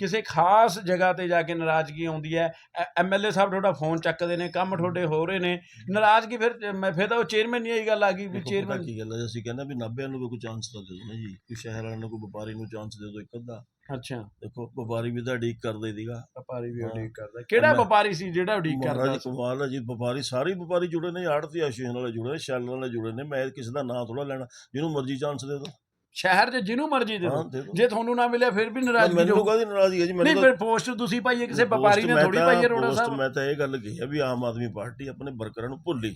ਕਿਸੇ ਖਾਸ ਜਗ੍ਹਾ ਤੇ ਜਾ ਕੇ ਨਾਰਾਜ਼ਗੀ ਆਉਂਦੀ ਹੈ ਐਮਐਲਏ ਸਾਹਿਬ ਤੁਹਾਡਾ ਫੋਨ ਚੱਕਦੇ ਨੇ ਕੰਮ ਤੁਹਾਡੇ ਹੋ ਰਹੇ ਨੇ ਨਾਰਾਜ਼ਗੀ ਫਿਰ ਮੈਂ ਫਿਰ ਤਾਂ ਉਹ ਚੇਅਰਮੈਨ ਦੀ ਇਹੀ ਗੱਲ ਆ ਗਈ ਵੀ ਚੇਅਰਮੈਨ ਕੀ ਗੱਲ ਹੈ ਅਸੀਂ ਕਹਿੰਦੇ ਵੀ 90 ਨੂੰ ਕੋਈ ਚਾਂਸ ਤਾਂ ਦੇ ਦਿਓ ਨਾ ਜੀ ਕੋਈ ਸ਼ਹਿਰ ਵਾਲਿਆਂ ਨੂੰ ਕੋਈ ਵਪਾਰੀ ਨੂੰ ਚਾਂਸ ਦੇ ਦਿਓ ਇੱਕ ਅੱਧਾ। ਅੱਛਾ। ਦੇਖੋ ਵਪਾਰੀ ਵੀ ਤਾਂ ਉਡੀਕ ਕਰਦੇ ਸੀਗਾ। ਵਪਾਰੀ ਵੀ ਹਾਂ। ਉਡੀਕ ਕਰਦਾ। ਕਿਹੜਾ ਵਪਾਰੀ ਸੀ ਜਿਹੜਾ ਉਡੀਕ ਕਰਦਾ ਮਹਾਰਾਜ ਸੀ? ਕਮਾਲ ਹੈ ਜੀ ਵਪਾਰੀ ਸਾਰੇ ਵਪਾਰੀ ਜੁੜੇ ਨੇ ਆੜਤੀ ਆਸ਼ੀਨ ਵਾਲੇ ਜੁੜੇ ਨੇ ਸ਼ੈਲ ਵਾਲੇ ਜੁੜੇ ਨੇ ਮੈਂ ਕਿਸੇ ਦਾ ਨਾਂ ਥੋੜਾ ਲੈਣਾ ਜਿਹਨੂੰ ਮਰਜ਼ੀ ਚਾਂਸ ਦੇ ਦਿਓ। ਸ਼ਹਿਰ 'ਚ ਜਿਹਨੂੰ ਮਰਜ਼ੀ ਦੇ ਦਿਓ। ਜੇ ਤੁਹਾਨੂੰ ਨਾ ਮਿਲਿਆ ਫਿਰ ਵੀ ਨਾਰਾਜ਼ਗੀ ਮੈਨੂੰ ਕਾਹਦੀ ਨਾਰਾਜ਼ਗੀ ਹੈ ਜੀ? ਨਹੀਂ ਮੈਨੂੰ ਫਿਰ ਪੋਸਟ ਤੁਸੀਂ ਪਾਈ ਹੈ ਕਿਸੇ ਵਪਾਰੀ ਨੇ ਥੋੜੀ ਪਾਈ ਹੈ ਰੋੜਾ ਸਾਹਿਬ। ਮੈਂ ਤਾਂ ਇਹ ਗੱਲ ਕਹੀ ਹੈ ਵੀ ਆਮ ਆਦਮੀ ਪਾਰਟੀ ਆਪਣੇ ਵਰਕਰਾਂ ਨੂੰ ਭੁੱਲੀ।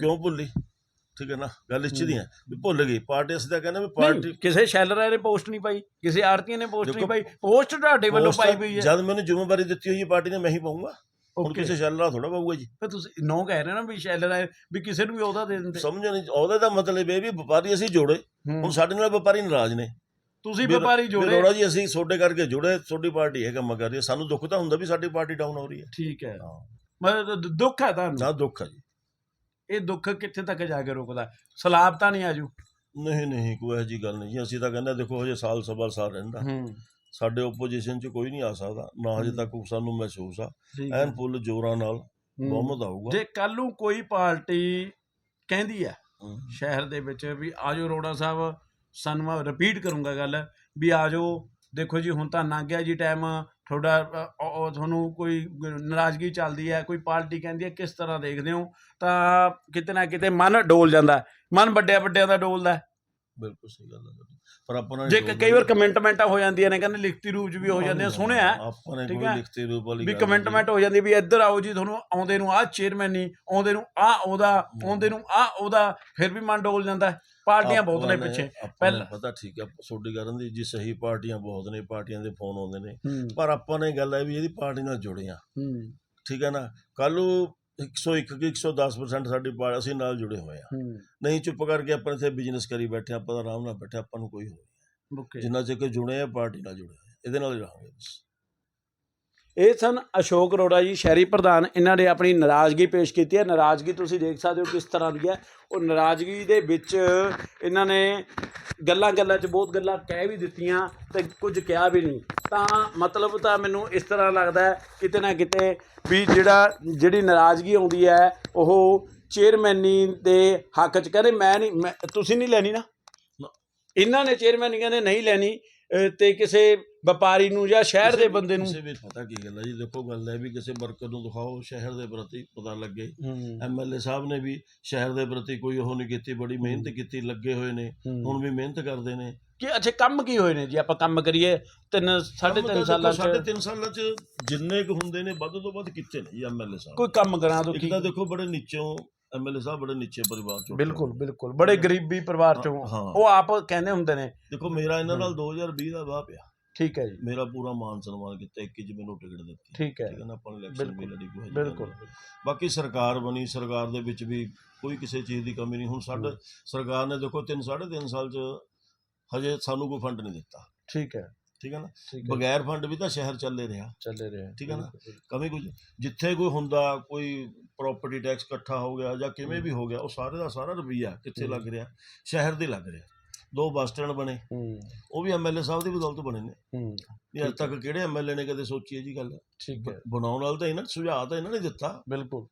ਕਿਉਂ ਭੁੱਲੀ? ਠੀਕ ਹੈ ਨਾ? ਗੱਲ ਇਸ ਦੀ ਹੈ ਵੀ ਭੁੱਲ ਗਈ। ਪਾਰਟੀ ਅਸੀਂ ਤਾਂ ਕਹਿੰਦੇ ਵੀ ਨਹੀਂ, ਪਾਰਟੀ ਕਿਸੇ ਸ਼ੈਲਰ ਨੇ ਪੋਸਟ ਨਹੀਂ ਪਾਈ ਕਿਸੇ ਆਰਤੀ ਨੇ ਪੋਸਟ ਨਹੀਂ ਪਾਈ। ਪੋਸਟ ਤੁਹਾਡੇ ਵੱਲੋਂ ਪਾਈ ਹੋਈ ਹੈ। ਜਦ ਮੈਨੂੰ ਜ਼ਿੰਮੇਵਾਰੀ ਦਿੱਤੀ ਹੋਈ ਹੈ ਪਾਰਟੀ ਨੇ ਮੈਂ ਹੀ ਪਾਉਂਗਾ। ਹੁਣ ਕਿਸੇ ਸ਼ੈਲ ਵਾਲਾ ਥੋੜਾ ਪਾਊਗਾ ਜੀ। ਫਿਰ ਤੁਸੀਂ ਨੋ ਕਹਿ ਰਹੇ ਨਾ ਵੀ ਸ਼ੈਲਰ ਵੀ ਕਿਸੇ ਨੂੰ ਵੀ ਉਹਦਾ ਦੇ ਦਿੰਦੇ। ਸਮਝ ਨਹੀਂ ਉਹਦੇ ਦਾ ਮਤਲਬ ਇਹ ਵੀ ਵਪਾਰੀ ਅਸੀਂ ਜੋੜੇ। ਹੂੰ। ਹੁਣ ਸਾਡੇ ਨਾਲ ਵਪਾਰੀ ਨਾਰਾਜ਼ ਨੇ। ਤੁਸੀਂ ਵਪਾਰੀ ਜੋੜੇ। ਰੋੜਾ ਜੀ ਅਸੀਂ ਤੁਹਾਡੇ ਕਰਕੇ ਜੁੜੇ ਤੁਹਾਡੀ ਪਾਰਟੀ ਇਹ ਕੰਮ ਕਰ ਰਹੀ ਹੈ। ਸਾਨੂੰ ਦੁੱਖ ਤਾਂ ਹੁੰਦਾ ਵੀ ਸਾਡੀ ਪਾਰਟੀ ਡਾਊਨ ਹੋ ਰਹੀ ਹੈ। ਠੀਕ ਹੈ। ਹਾਂ। ਮਤਲਬ ਦੁੱਖ ਹੈ ਤੁਹਾਨੂੰ? ਨਾ ਦੁੱਖ ਹੈ ਜੀ। ਇਹ ਦੁੱਖ ਕਿੱਥੇ ਤੱਕ ਜਾ ਕੇ ਰੁਕਦਾ? ਸਲਾਬ ਤਾਂ ਨਹੀਂ ਆਜੂ? ਨਹੀਂ ਨਹੀਂ ਕੋਈ ਇਹੋ ਜੀ ਗੱਲ ਨਹੀਂ ਜੀ। ਅਸੀਂ ਤਾਂ ਕਹਿੰਦੇ ਦੇਖੋ ਹਜੇ ਸਾਲ ਸਵਾ ਸਾਲ ਰਹਿੰਦਾ। ਹੂੰ। ਸਾਡੇ ਓਪੋਜੀਸ਼ਨ 'ਚ ਕੋਈ ਨਹੀਂ ਆ ਸਕਦਾ ਨਾ ਹਜੇ। ਤੱਕ ਸਾਨੂੰ ਮਹਿਸੂਸ ਆ ਠੀਕ ਹੈ ਐਨ ਫੁੱਲ ਜ਼ੋਰਾਂ ਨਾਲ। ਬਹੁਮਤ ਆਊਗਾ ਜੇ ਕੱਲ ਨੂੰ ਕੋਈ ਪਾਰਟੀ ਕਹਿੰਦੀ ਹੈ ਹੂੰ। ਸ਼ਹਿਰ ਦੇ ਵਿੱਚ ਵੀ ਆਜੋ ਰੋੜਾ ਸਾਹਿਬ ਸਾਨੂੰ ਮੈਂ ਰਿਪੀਟ ਕਰੂੰਗਾ ਗੱਲ ਵੀ ਆਜੋ ਦੇਖੋ ਜੀ ਹੁਣ ਤਾਂ ਲੰਘ ਗਿਆ ਜੀ ਟਾਈਮ ਤੁਹਾਡਾ ਅ, ਤੁਹਾਨੂੰ ਕੋਈ ਨਾਰਾਜ਼ਗੀ ਚੱਲਦੀ ਹੈ ਕੋਈ ਪਾਰਟੀ ਕਹਿੰਦੀ ਹੈ ਕਿਸ ਤਰ੍ਹਾਂ ਦੇਖਦੇ ਹੋ ਤਾਂ ਕਿਤੇ ਨਾ ਕਿਤੇ ਮਨ ਡੋਲ ਜਾਂਦਾ। ਮਨ ਵੱਡਿਆਂ ਵੱਡਿਆਂ ਦਾ ਡੋਲਦਾ। ਬਿਲਕੁਲ ਸਹੀ ਗੱਲ ਹੈ ਤੁਹਾਡੀ। ਪਰ ਆਪਾਂ ਨੇ ਜੇ ਕ- ਕਈ ਵਾਰ ਕਮੈਂਟਮੈਂਟਾਂ ਹੋ ਜਾਂਦੀਆਂ ਨੇ ਕਹਿੰਦੇ ਲਿਖਤੀ ਰੂਪ 'ਚ ਵੀ ਹੋ ਜਾਂਦੇ ਆ ਸੁਣਿਆ ਹੈ। ਆਪਾਂ ਨੇ ਠੀਕ ਕੋਈ ਹੈ। ਲਿਖਤੀ ਰੂਪ ਵਾਲੀ ਵੀ ਗੱਲ ਨਹੀਂ ਕਮੈਂਟਮੈਂਟ ਹੋ ਜਾਂਦੀ ਵੀ ਇੱਧਰ ਆਓ ਜੀ ਤੁਹਾਨੂੰ ਆਉਂਦੇ ਨੂੰ ਆਹ ਚੇਅਰਮੈਨ ਨਹੀਂ ਆਉਂਦੇ ਨੂੰ ਆਹ ਉਹਦਾ ਆਉਂਦੇ ਨੂੰ ਆਹ ਉਹਦਾ ਫਿਰ ਵੀ ਮਨ ਡੋਲ ਜਾਂਦਾ ਹੈ। ਪਾਰਟੀਆਂ ਬਹੁਤ ਨੇ ਆਪਾਂ ਪਿੱਛੇ ਆਪਾਂ ਨੂੰ ਪਹਿਲਾਂ- ਪਤਾ ਠੀਕ ਹੈ ਤੁਹਾਡੀ ਕਰਨ ਦੀ ਜੀ ਸਹੀ ਪਾਰਟੀਆਂ ਬਹੁਤ ਨੇ ਪਾਰਟੀਆਂ ਦੇ ਫੋਨ ਆਉਂਦੇ ਨੇ ਹੂੰ ਪਰ ਆਪਾਂ ਨੇ ਗੱਲ ਹੈ ਵੀ ਇਹਦੀ ਪਾਰਟੀ ਨਾਲ ਜੁੜੇ ਆ ਹੂੰ ਠੀਕ ਹੈ ਨਾ ਕੱਲ ਨੂੰ 101 ਕਿ 110% ਸਾਡੀ ਪਾਰਟੀ ਅਸੀਂ ਨਾਲ ਜੁੜੇ ਹੋਏ ਆ ਨਹੀਂ ਚੁੱਪ ਕਰਕੇ ਆਪਾਂ ਇੱਥੇ ਬਿਜ਼ਨਸ ਕਰੀ ਬੈਠੇ ਆਪਾਂ ਤਾਂ ਆਰਾਮ ਨਾਲ ਬੈਠੇ ਆਪਾਂ ਨੂੰ ਕੋਈ ਹੋ ਓਕੇ ਜਿੰਨਾ ਚਿਰ ਜੁੜੇ ਆ ਪਾਰਟੀ ਨਾਲ ਜੁੜੇ। ਇਹਦੇ ਨਾਲ ਹੀ ਰਹਾਂਗੇ ਬਸ। ਇਹ ਸਨ ਅਸ਼ੋਕ ਅਰੋੜਾ ਜੀ ਸ਼ਹਿਰੀ ਪ੍ਰਧਾਨ। ਇਹਨਾਂ ਨੇ ਆਪਣੀ ਨਾਰਾਜ਼ਗੀ ਪੇਸ਼ ਕੀਤੀ ਹੈ। ਨਾਰਾਜ਼ਗੀ ਤੁਸੀਂ ਦੇਖ ਸਕਦੇ ਹੋ ਕਿਸ ਤਰ੍ਹਾਂ ਦੀ ਹੈ। ਉਹ ਨਾਰਾਜ਼ਗੀ ਦੇ ਵਿੱਚ ਇਹਨਾਂ ਨੇ ਗੱਲਾਂ ਗੱਲਾਂ 'ਚ ਬਹੁਤ ਗੱਲਾਂ ਕਹਿ ਵੀ ਦਿੱਤੀਆਂ ਤੇ ਕੁਝ ਕਿਹਾ ਵੀ ਨਹੀਂ। ਤਾਂ ਮਤਲਬ ਤਾਂ ਮੈਨੂੰ ਇਸ ਤਰ੍ਹਾਂ ਲੱਗਦਾ ਹੈ ਕਿਤੇ ਨਾ ਕਿਤੇ ਵੀ ਜਿਹੜਾ ਜਿਹੜੀ ਨਾਰਾਜ਼ਗੀ ਆਉਂਦੀ ਹੈ ਉਹ ਚੇਅਰਮੈਨੀ ਦੇ ਹੱਕ 'ਚ ਕਹਿੰਦੇ ਮੈਂ ਨਹੀਂ ਮੈਂ ਤੁਸੀਂ ਨਹੀਂ ਲੈਣੀ ਨਾ। ਇਹਨਾਂ ਨੇ ਚੇਅਰਮੈਨ ਕਹਿੰਦੇ ਨਹੀਂ ਲੈਣੀ। ਤੇ ਕਿਸੇ ਵਪਾਰੀ ਨੂੰ ਜਾਂ ਸ਼ਹਿਰ ਦੇ ਬੰਦੇ ਨੂੰ। ਕਿਸੇ ਵੀ ਪਤਾ ਕੀ ਗੱਲ ਹੈ ਜੀ ਦੇਖੋ ਗੱਲ ਹੈ ਵੀ ਕਿਸੇ ਵਰਕਰ ਨੂੰ ਦਿਖਾਓ ਸ਼ਹਿਰ ਦੇ ਪ੍ਰਤੀ ਪਤਾ ਲੱਗੇ। ਐਮਐਲਏ ਸਾਹਿਬ ਨੇ ਵੀ ਸ਼ਹਿਰ ਦੇ ਪ੍ਰਤੀ ਕੋਈ ਉਹ ਨਹੀਂ ਕੀਤੀ ਬੜੀ ਮਿਹਨਤ। ਕੀਤੀ ਲੱਗੇ ਹੋਏ ਨੇ। ਹੁਣ ਵੀ ਮਿਹਨਤ ਕਰਦੇ ਨੇ। ਕਿ ਅੱਛਾ ਕੰਮ ਕੀ ਹੋਏ ਨੇ? ਜੀ ਆਪਾਂ ਕੰਮ ਕਰੀਏ ਤਿੰਨ ਸਾਢੇ ਤਿੰਨ ਸਾਲਾਂ ਸਾਢੇ ਚ ਤਿੰਨ ਸਾਲਾਂ ਚ ਜਿੰਨੇ ਕੁ ਹੁੰਦੇ ਨੇ ਵੱਧ ਤੋਂ ਵੱਧ ਕੀਤੇ ਨੇ ਜੀ ਐਮਐਲਏ ਸਾਹਿਬ? ਕੋਈ ਕੰਮ ਕਰਾਂ ਤੋਂ ਇੱਕ ਕੀ ਤਾਂ ਦੇਖੋ ਬੜੇ ਨੀਚੋਂ ਐਮਐਲਏ ਸਾਹਿਬ ਬੜੇ ਨੀਚੇ ਪਰਿਵਾਰ ਚੋਂ ਬਿਲਕੁਲ ਬਿਲਕੁਲ। ਬੜੇ ਗਰੀਬੀ ਪਰਿਵਾਰ ਚੋਂ। ਉਹ ਆਪ ਕਹਿੰਦੇ ਹੁੰਦੇ ਨੇ। ਦੇਖੋ ਮੇਰਾ ਇਹਨਾਂ ਨਾਲ 2020 ਦਾ ਵਾਹ ਪਿਆ। ਠੀਕ ਹੈ ਜੀ। ਮੇਰਾ ਪੂਰਾ ਮਾਨ ਸਨਮਾਨ ਕੀਤਾ 21 ਚ ਮੈਨੂੰ ਟਿਕਟ ਦਿੱਤੀ। ਠੀਕ ਹੈ। ਨਾ ਆਪਾਂ ਨੇ ਇਲੈਕਸ਼ਨ ਵੀ ਬਿਲਕੁਲ, ਲੜੀ ਕੋਈ ਹਜੇ ਬਿਲਕੁਲ ਨਹੀਂ। ਬਾਕੀ ਸਰਕਾਰ ਬਣੀ ਸਰਕਾਰ ਦੇ ਵਿੱਚ ਵੀ ਕੋਈ ਕਿਸੇ ਚੀਜ਼ ਦੀ ਕਮੀ ਨਹੀਂ। ਹੁਣ ਸਾਡੇ ਸਰਕਾਰ ਨੇ ਦੇਖੋ 3 3.5 ਸਾਲ ਚ ਹਜੇ ਸਾਨੂੰ ਕੋਈ ਫੰਡ ਨਹੀਂ ਦਿੱਤਾ। ਠੀਕ ਹੈ। ਠੀਕ ਹੈ ਨਾ? ਠੀਕ ਹੈ। ਬਗੈਰ ਫੰਡ ਵੀ ਤਾਂ ਸ਼ਹਿਰ ਚੱਲੇ ਰਿਹਾ। ਚੱਲੇ ਰਹੇ। ਠੀਕ ਹੈ ਨਾ? ਕਮੀ ਕੁਝ ਜਿੱਥੇ ਕੋਈ ਹੁੰਦਾ ਕੋਈ ਪ੍ਰਾਪਰਟੀ ਟੈਕਸ ਇਕੱਠਾ ਹੋ ਗਿਆ ਜਾਂ ਕਿਵੇਂ ਵੀ ਹੋ ਗਿਆ ਉਹ ਸਾਰੇ ਦਾ ਸਾਰਾ ਰੁਪਈਆ ਕਿੱਥੇ ਹੂੰ। ਲੱਗ ਰਿਹਾ? ਸ਼ਹਿਰ ਦੇ ਲੱਗ ਰਿਹਾ। ਦੋ ਬੱਸ ਸਟੈਂਡ ਬਣੇ। ਹੂੰ। ਉਹ ਵੀ ਐਮਐਲਏ ਸਾਹਿਬ ਦੀ ਬਦੌਲਤ ਬਣੇ ਨੇ। ਹੂੰ। ਨਹੀਂ ਅੱਜ ਤੱਕ ਕਿਹੜੇ ਐਮਐਲਏ ਨੇ ਕਦੇ ਸੋਚੀ ਹੈ ਜੀ ਗੱਲ? ਠੀਕ ਹੈ। ਬਣਾਉਣ ਵਾਲ ਤਾਂ ਇਹਨਾਂ ਸੁਝਾਅ ਤਾਂ ਇਹਨਾਂ ਨੇ ਦਿੱਤਾ। ਬਿਲਕੁਲ।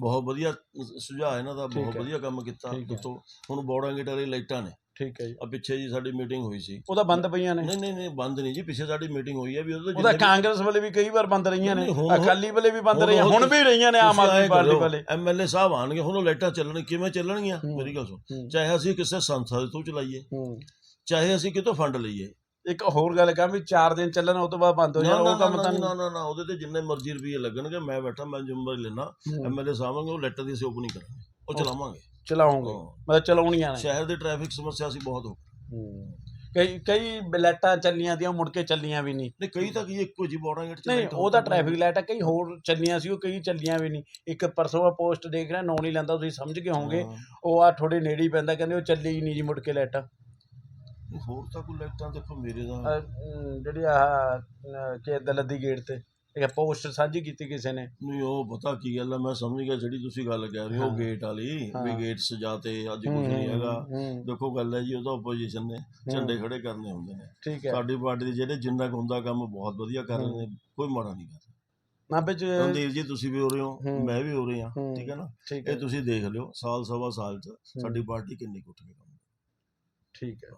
ਬਹੁਤ ਵਧੀਆ ਸੁਝਾਅ ਇਹਨਾਂ ਦਾ ਬਹੁਤ। ਵਧੀਆ ਕੰਮ ਕੀਤਾ। ਦਿੱਤੋ ਹੁਣ ਬੋੜਾਂ ਗੇਟ ਵਾਲੀ ਲਾਈਟਾਂ ਨੇ। ਠੀਕ ਹੈ ਜੀ। ਆ ਪਿੱਛੇ ਜੀ ਸਾਡੀ ਮੀਟਿੰਗ ਹੋਈ ਸੀ। ਉਹਦਾ ਬੰਦ ਪਈਆਂ ਨੇ। ਨਹੀਂ ਨਹੀਂ ਨਹੀਂ ਬੰਦ ਨਹੀਂ ਜੀ ਪਿੱਛੇ ਸਾਡੀ ਮੀਟਿੰਗ ਹੋਈ ਹੈ ਵੀ ਉਹਦੇ ਉਹਦਾ ਕਾਂਗਰਸ ਵਾਲੇ ਵੀ ਕਈ ਵਾਰ ਬੰਦ ਰਹੀਆਂ ਨੇ। ਅਕਾਲੀ ਵਾਲੇ ਵੀ ਬੰਦ ਰਹੀਆਂ ਹੁਣ ਵੀ ਰਹੀਆਂ ਨੇ ਆਮ ਆਦਮੀ ਪਾਰਟੀ ਵਾਲੇ। ਐਮਐਲਏ ਸਾਹਿਬ ਆਣਗੇ ਹੁਣ ਉਹ ਲਾਈਟਾਂ ਚੱਲਣ ਕਿਵੇਂ ਚੱਲਣਗੀਆਂ। ਮੇਰੀ ਗੱਲ ਸੁਣ। ਚਾਹੇ ਅਸੀਂ ਕਿਸੇ ਸੰਸਥਾ ਦੇ ਤੋਂ ਚਲਾਈਏ ਚਾਹੇ ਅਸੀਂ ਕਿਤੋਂ ਫੰਡ ਲਈਏ। ਇੱਕ ਹੋਰ ਗੱਲ ਕਹਾਂ ਵੀ 4 ਦਿਨ ਚੱਲਣ ਉਹ ਤੋਂ ਬਾਅਦ ਬੰਦ ਹੋ ਨਾ ਜਾਣ ਨਾ ਉਹ ਕੰਮ ਨਾ ਤਾਂ ਨਾ ਨਾ ਨਾ ਉਹਦੇ ਤੇ ਜਿੰਨੇ ਮਰਜ਼ੀ ਰੁਪਏ ਲੱਗਣਗੇ ਮੈਂ ਬੈਠਾ ਮੈਂ ਜ਼ਿੰਮੇਵਾਰੀ ਲੈਣਾ ਐਮਐਲਏ ਸਾਹਿਬ ਉਹ ਲੈਟਰ ਦੀ ਅਸੀਂ ਓਪਨਿੰਗ ਕਰਾਂਗੇ ਉਹ. ਚਲਾਵਾਂਗੇ। ਚਲਾਉਂਗੇ। ਹਾਂ। ਮਤਲਬ ਚਲਾਉਣੀਆਂ ਨੇ। ਸ਼ਹਿਰ ਦੇ ਟ੍ਰੈਫਿਕ ਸਮੱਸਿਆ ਸੀ ਬਹੁਤ ਹੋ ਹੂੰ। ਕਈ ਕਈ ਬਲੈਟਾਂ ਚੱਲੀਆਂ ਦੀਆਂ ਮੁੜ ਕੇ ਚੱਲੀਆਂ ਵੀ ਨਹੀਂ। ਨਹੀਂ ਕਈ ਤਾਂ ਕੀ ਇੱਕੋ ਜੀ ਬੋਰਡਾਂ ਗੇਟ ਨਹੀਂ ਲਾਈਟਾਂ ਉਹ ਤਾਂ ਟ੍ਰੈਫਿਕ ਲਾਈਟ ਆ ਕਈ ਹੋਰ ਚੱਲੀਆਂ ਸੀ ਉਹ ਕਈ ਚੱਲੀਆਂ ਵੀ ਨਹੀਂ। ਇੱਕ ਪਰਸੋਂ ਆ ਪੋਸਟ ਦੇਖ ਰਿਹਾ ਨੌ ਨਹੀਂ ਲੈਂਦਾ ਤੁਸੀਂ ਸਮਝ ਗਏ ਹੋਵੋਗੇ। ਹਾਂ। ਉਹ ਆ ਥੋੜੇ ਨੇੜੇ ਹੀ ਪੈਂਦਾ ਕਹਿੰਦੇ ਉਹ ਚੱਲੀ ਹੀ ਨਹੀਂ ਜੀ ਮੁੜ ਕੇ ਲਾਈਟਾਂ। ਹੋਰ ਤਾਂ ਕੋਈ ਲਾਈਟਾਂ ਦੇਖੋ ਮੇਰੇ ਦਾ ਅਹ, ਅਮ, ਜਿਹੜੀ ਆ ਕਿ ਦਲਦੀ ਗੇਟ ਤੇ। ਇੱਕ ਪੋਸਟ ਸਾਂਝੀ ਕੀਤੀ ਕਿਸੇ ਨੇ? ਨਹੀਂ ਉਹ ਪਤਾ ਕੀ ਗੱਲ ਹੈ ਮੈਂ ਸਮਝ ਗਿਆ ਜਿਹੜੀ ਤੁਸੀਂ ਗੱਲ ਕਹਿ ਰਹੇ ਹੋ। ਗੇਟ ਵਾਲੀ ਵੀ। ਗੇਟ ਸਜਾਤੇ ਅੱਜ ਕੁਝ ਨਹੀਂ ਹੈਗਾ। ਦੇਖੋ ਗੱਲ ਹੈ ਜੀ ਉਹਦਾ ਆਪੋਜੀਸ਼ਨ ਨੇ ਝੰਡੇ ਖੜੇ ਕਰਨੇ ਹੁੰਦੇ ਨੇ। ਠੀਕ ਹੈ। ਸਾਡੀ ਪਾਰਟੀ ਦੇ ਜਿਹੜੇ ਜਿੰਨਾ ਹੁੰਦਾ ਕੰਮ ਬਹੁਤ ਵਧੀਆ ਕਰ ਰਹੇ ਨੇ ਕੋਈ ਮਾੜਾ ਨਹੀਂ ਕਰ ਰਹੇ। ਨਾਭੇ ਚ ਰਣਦੀਪ ਜੀ ਤੁਸੀਂ ਵੀ ਹੋ ਰਹੇ ਹੋ। ਮੈਂ ਵੀ ਹੋ ਰਹੇ ਹਾਂ। ਠੀਕ ਹੈ ਨਾ? ਇਹ ਤੁਸੀਂ ਦੇਖ ਲਿਓ ਸਾਲ ਸਵਾ ਸਾਲ ਚ ਸਾਡੀ ਪਾਰਟੀ ਕਿੰਨੀ ਕੁ ਉੱਠ ਕੇ ਕੰਮ ਠੀਕ ਹੈ।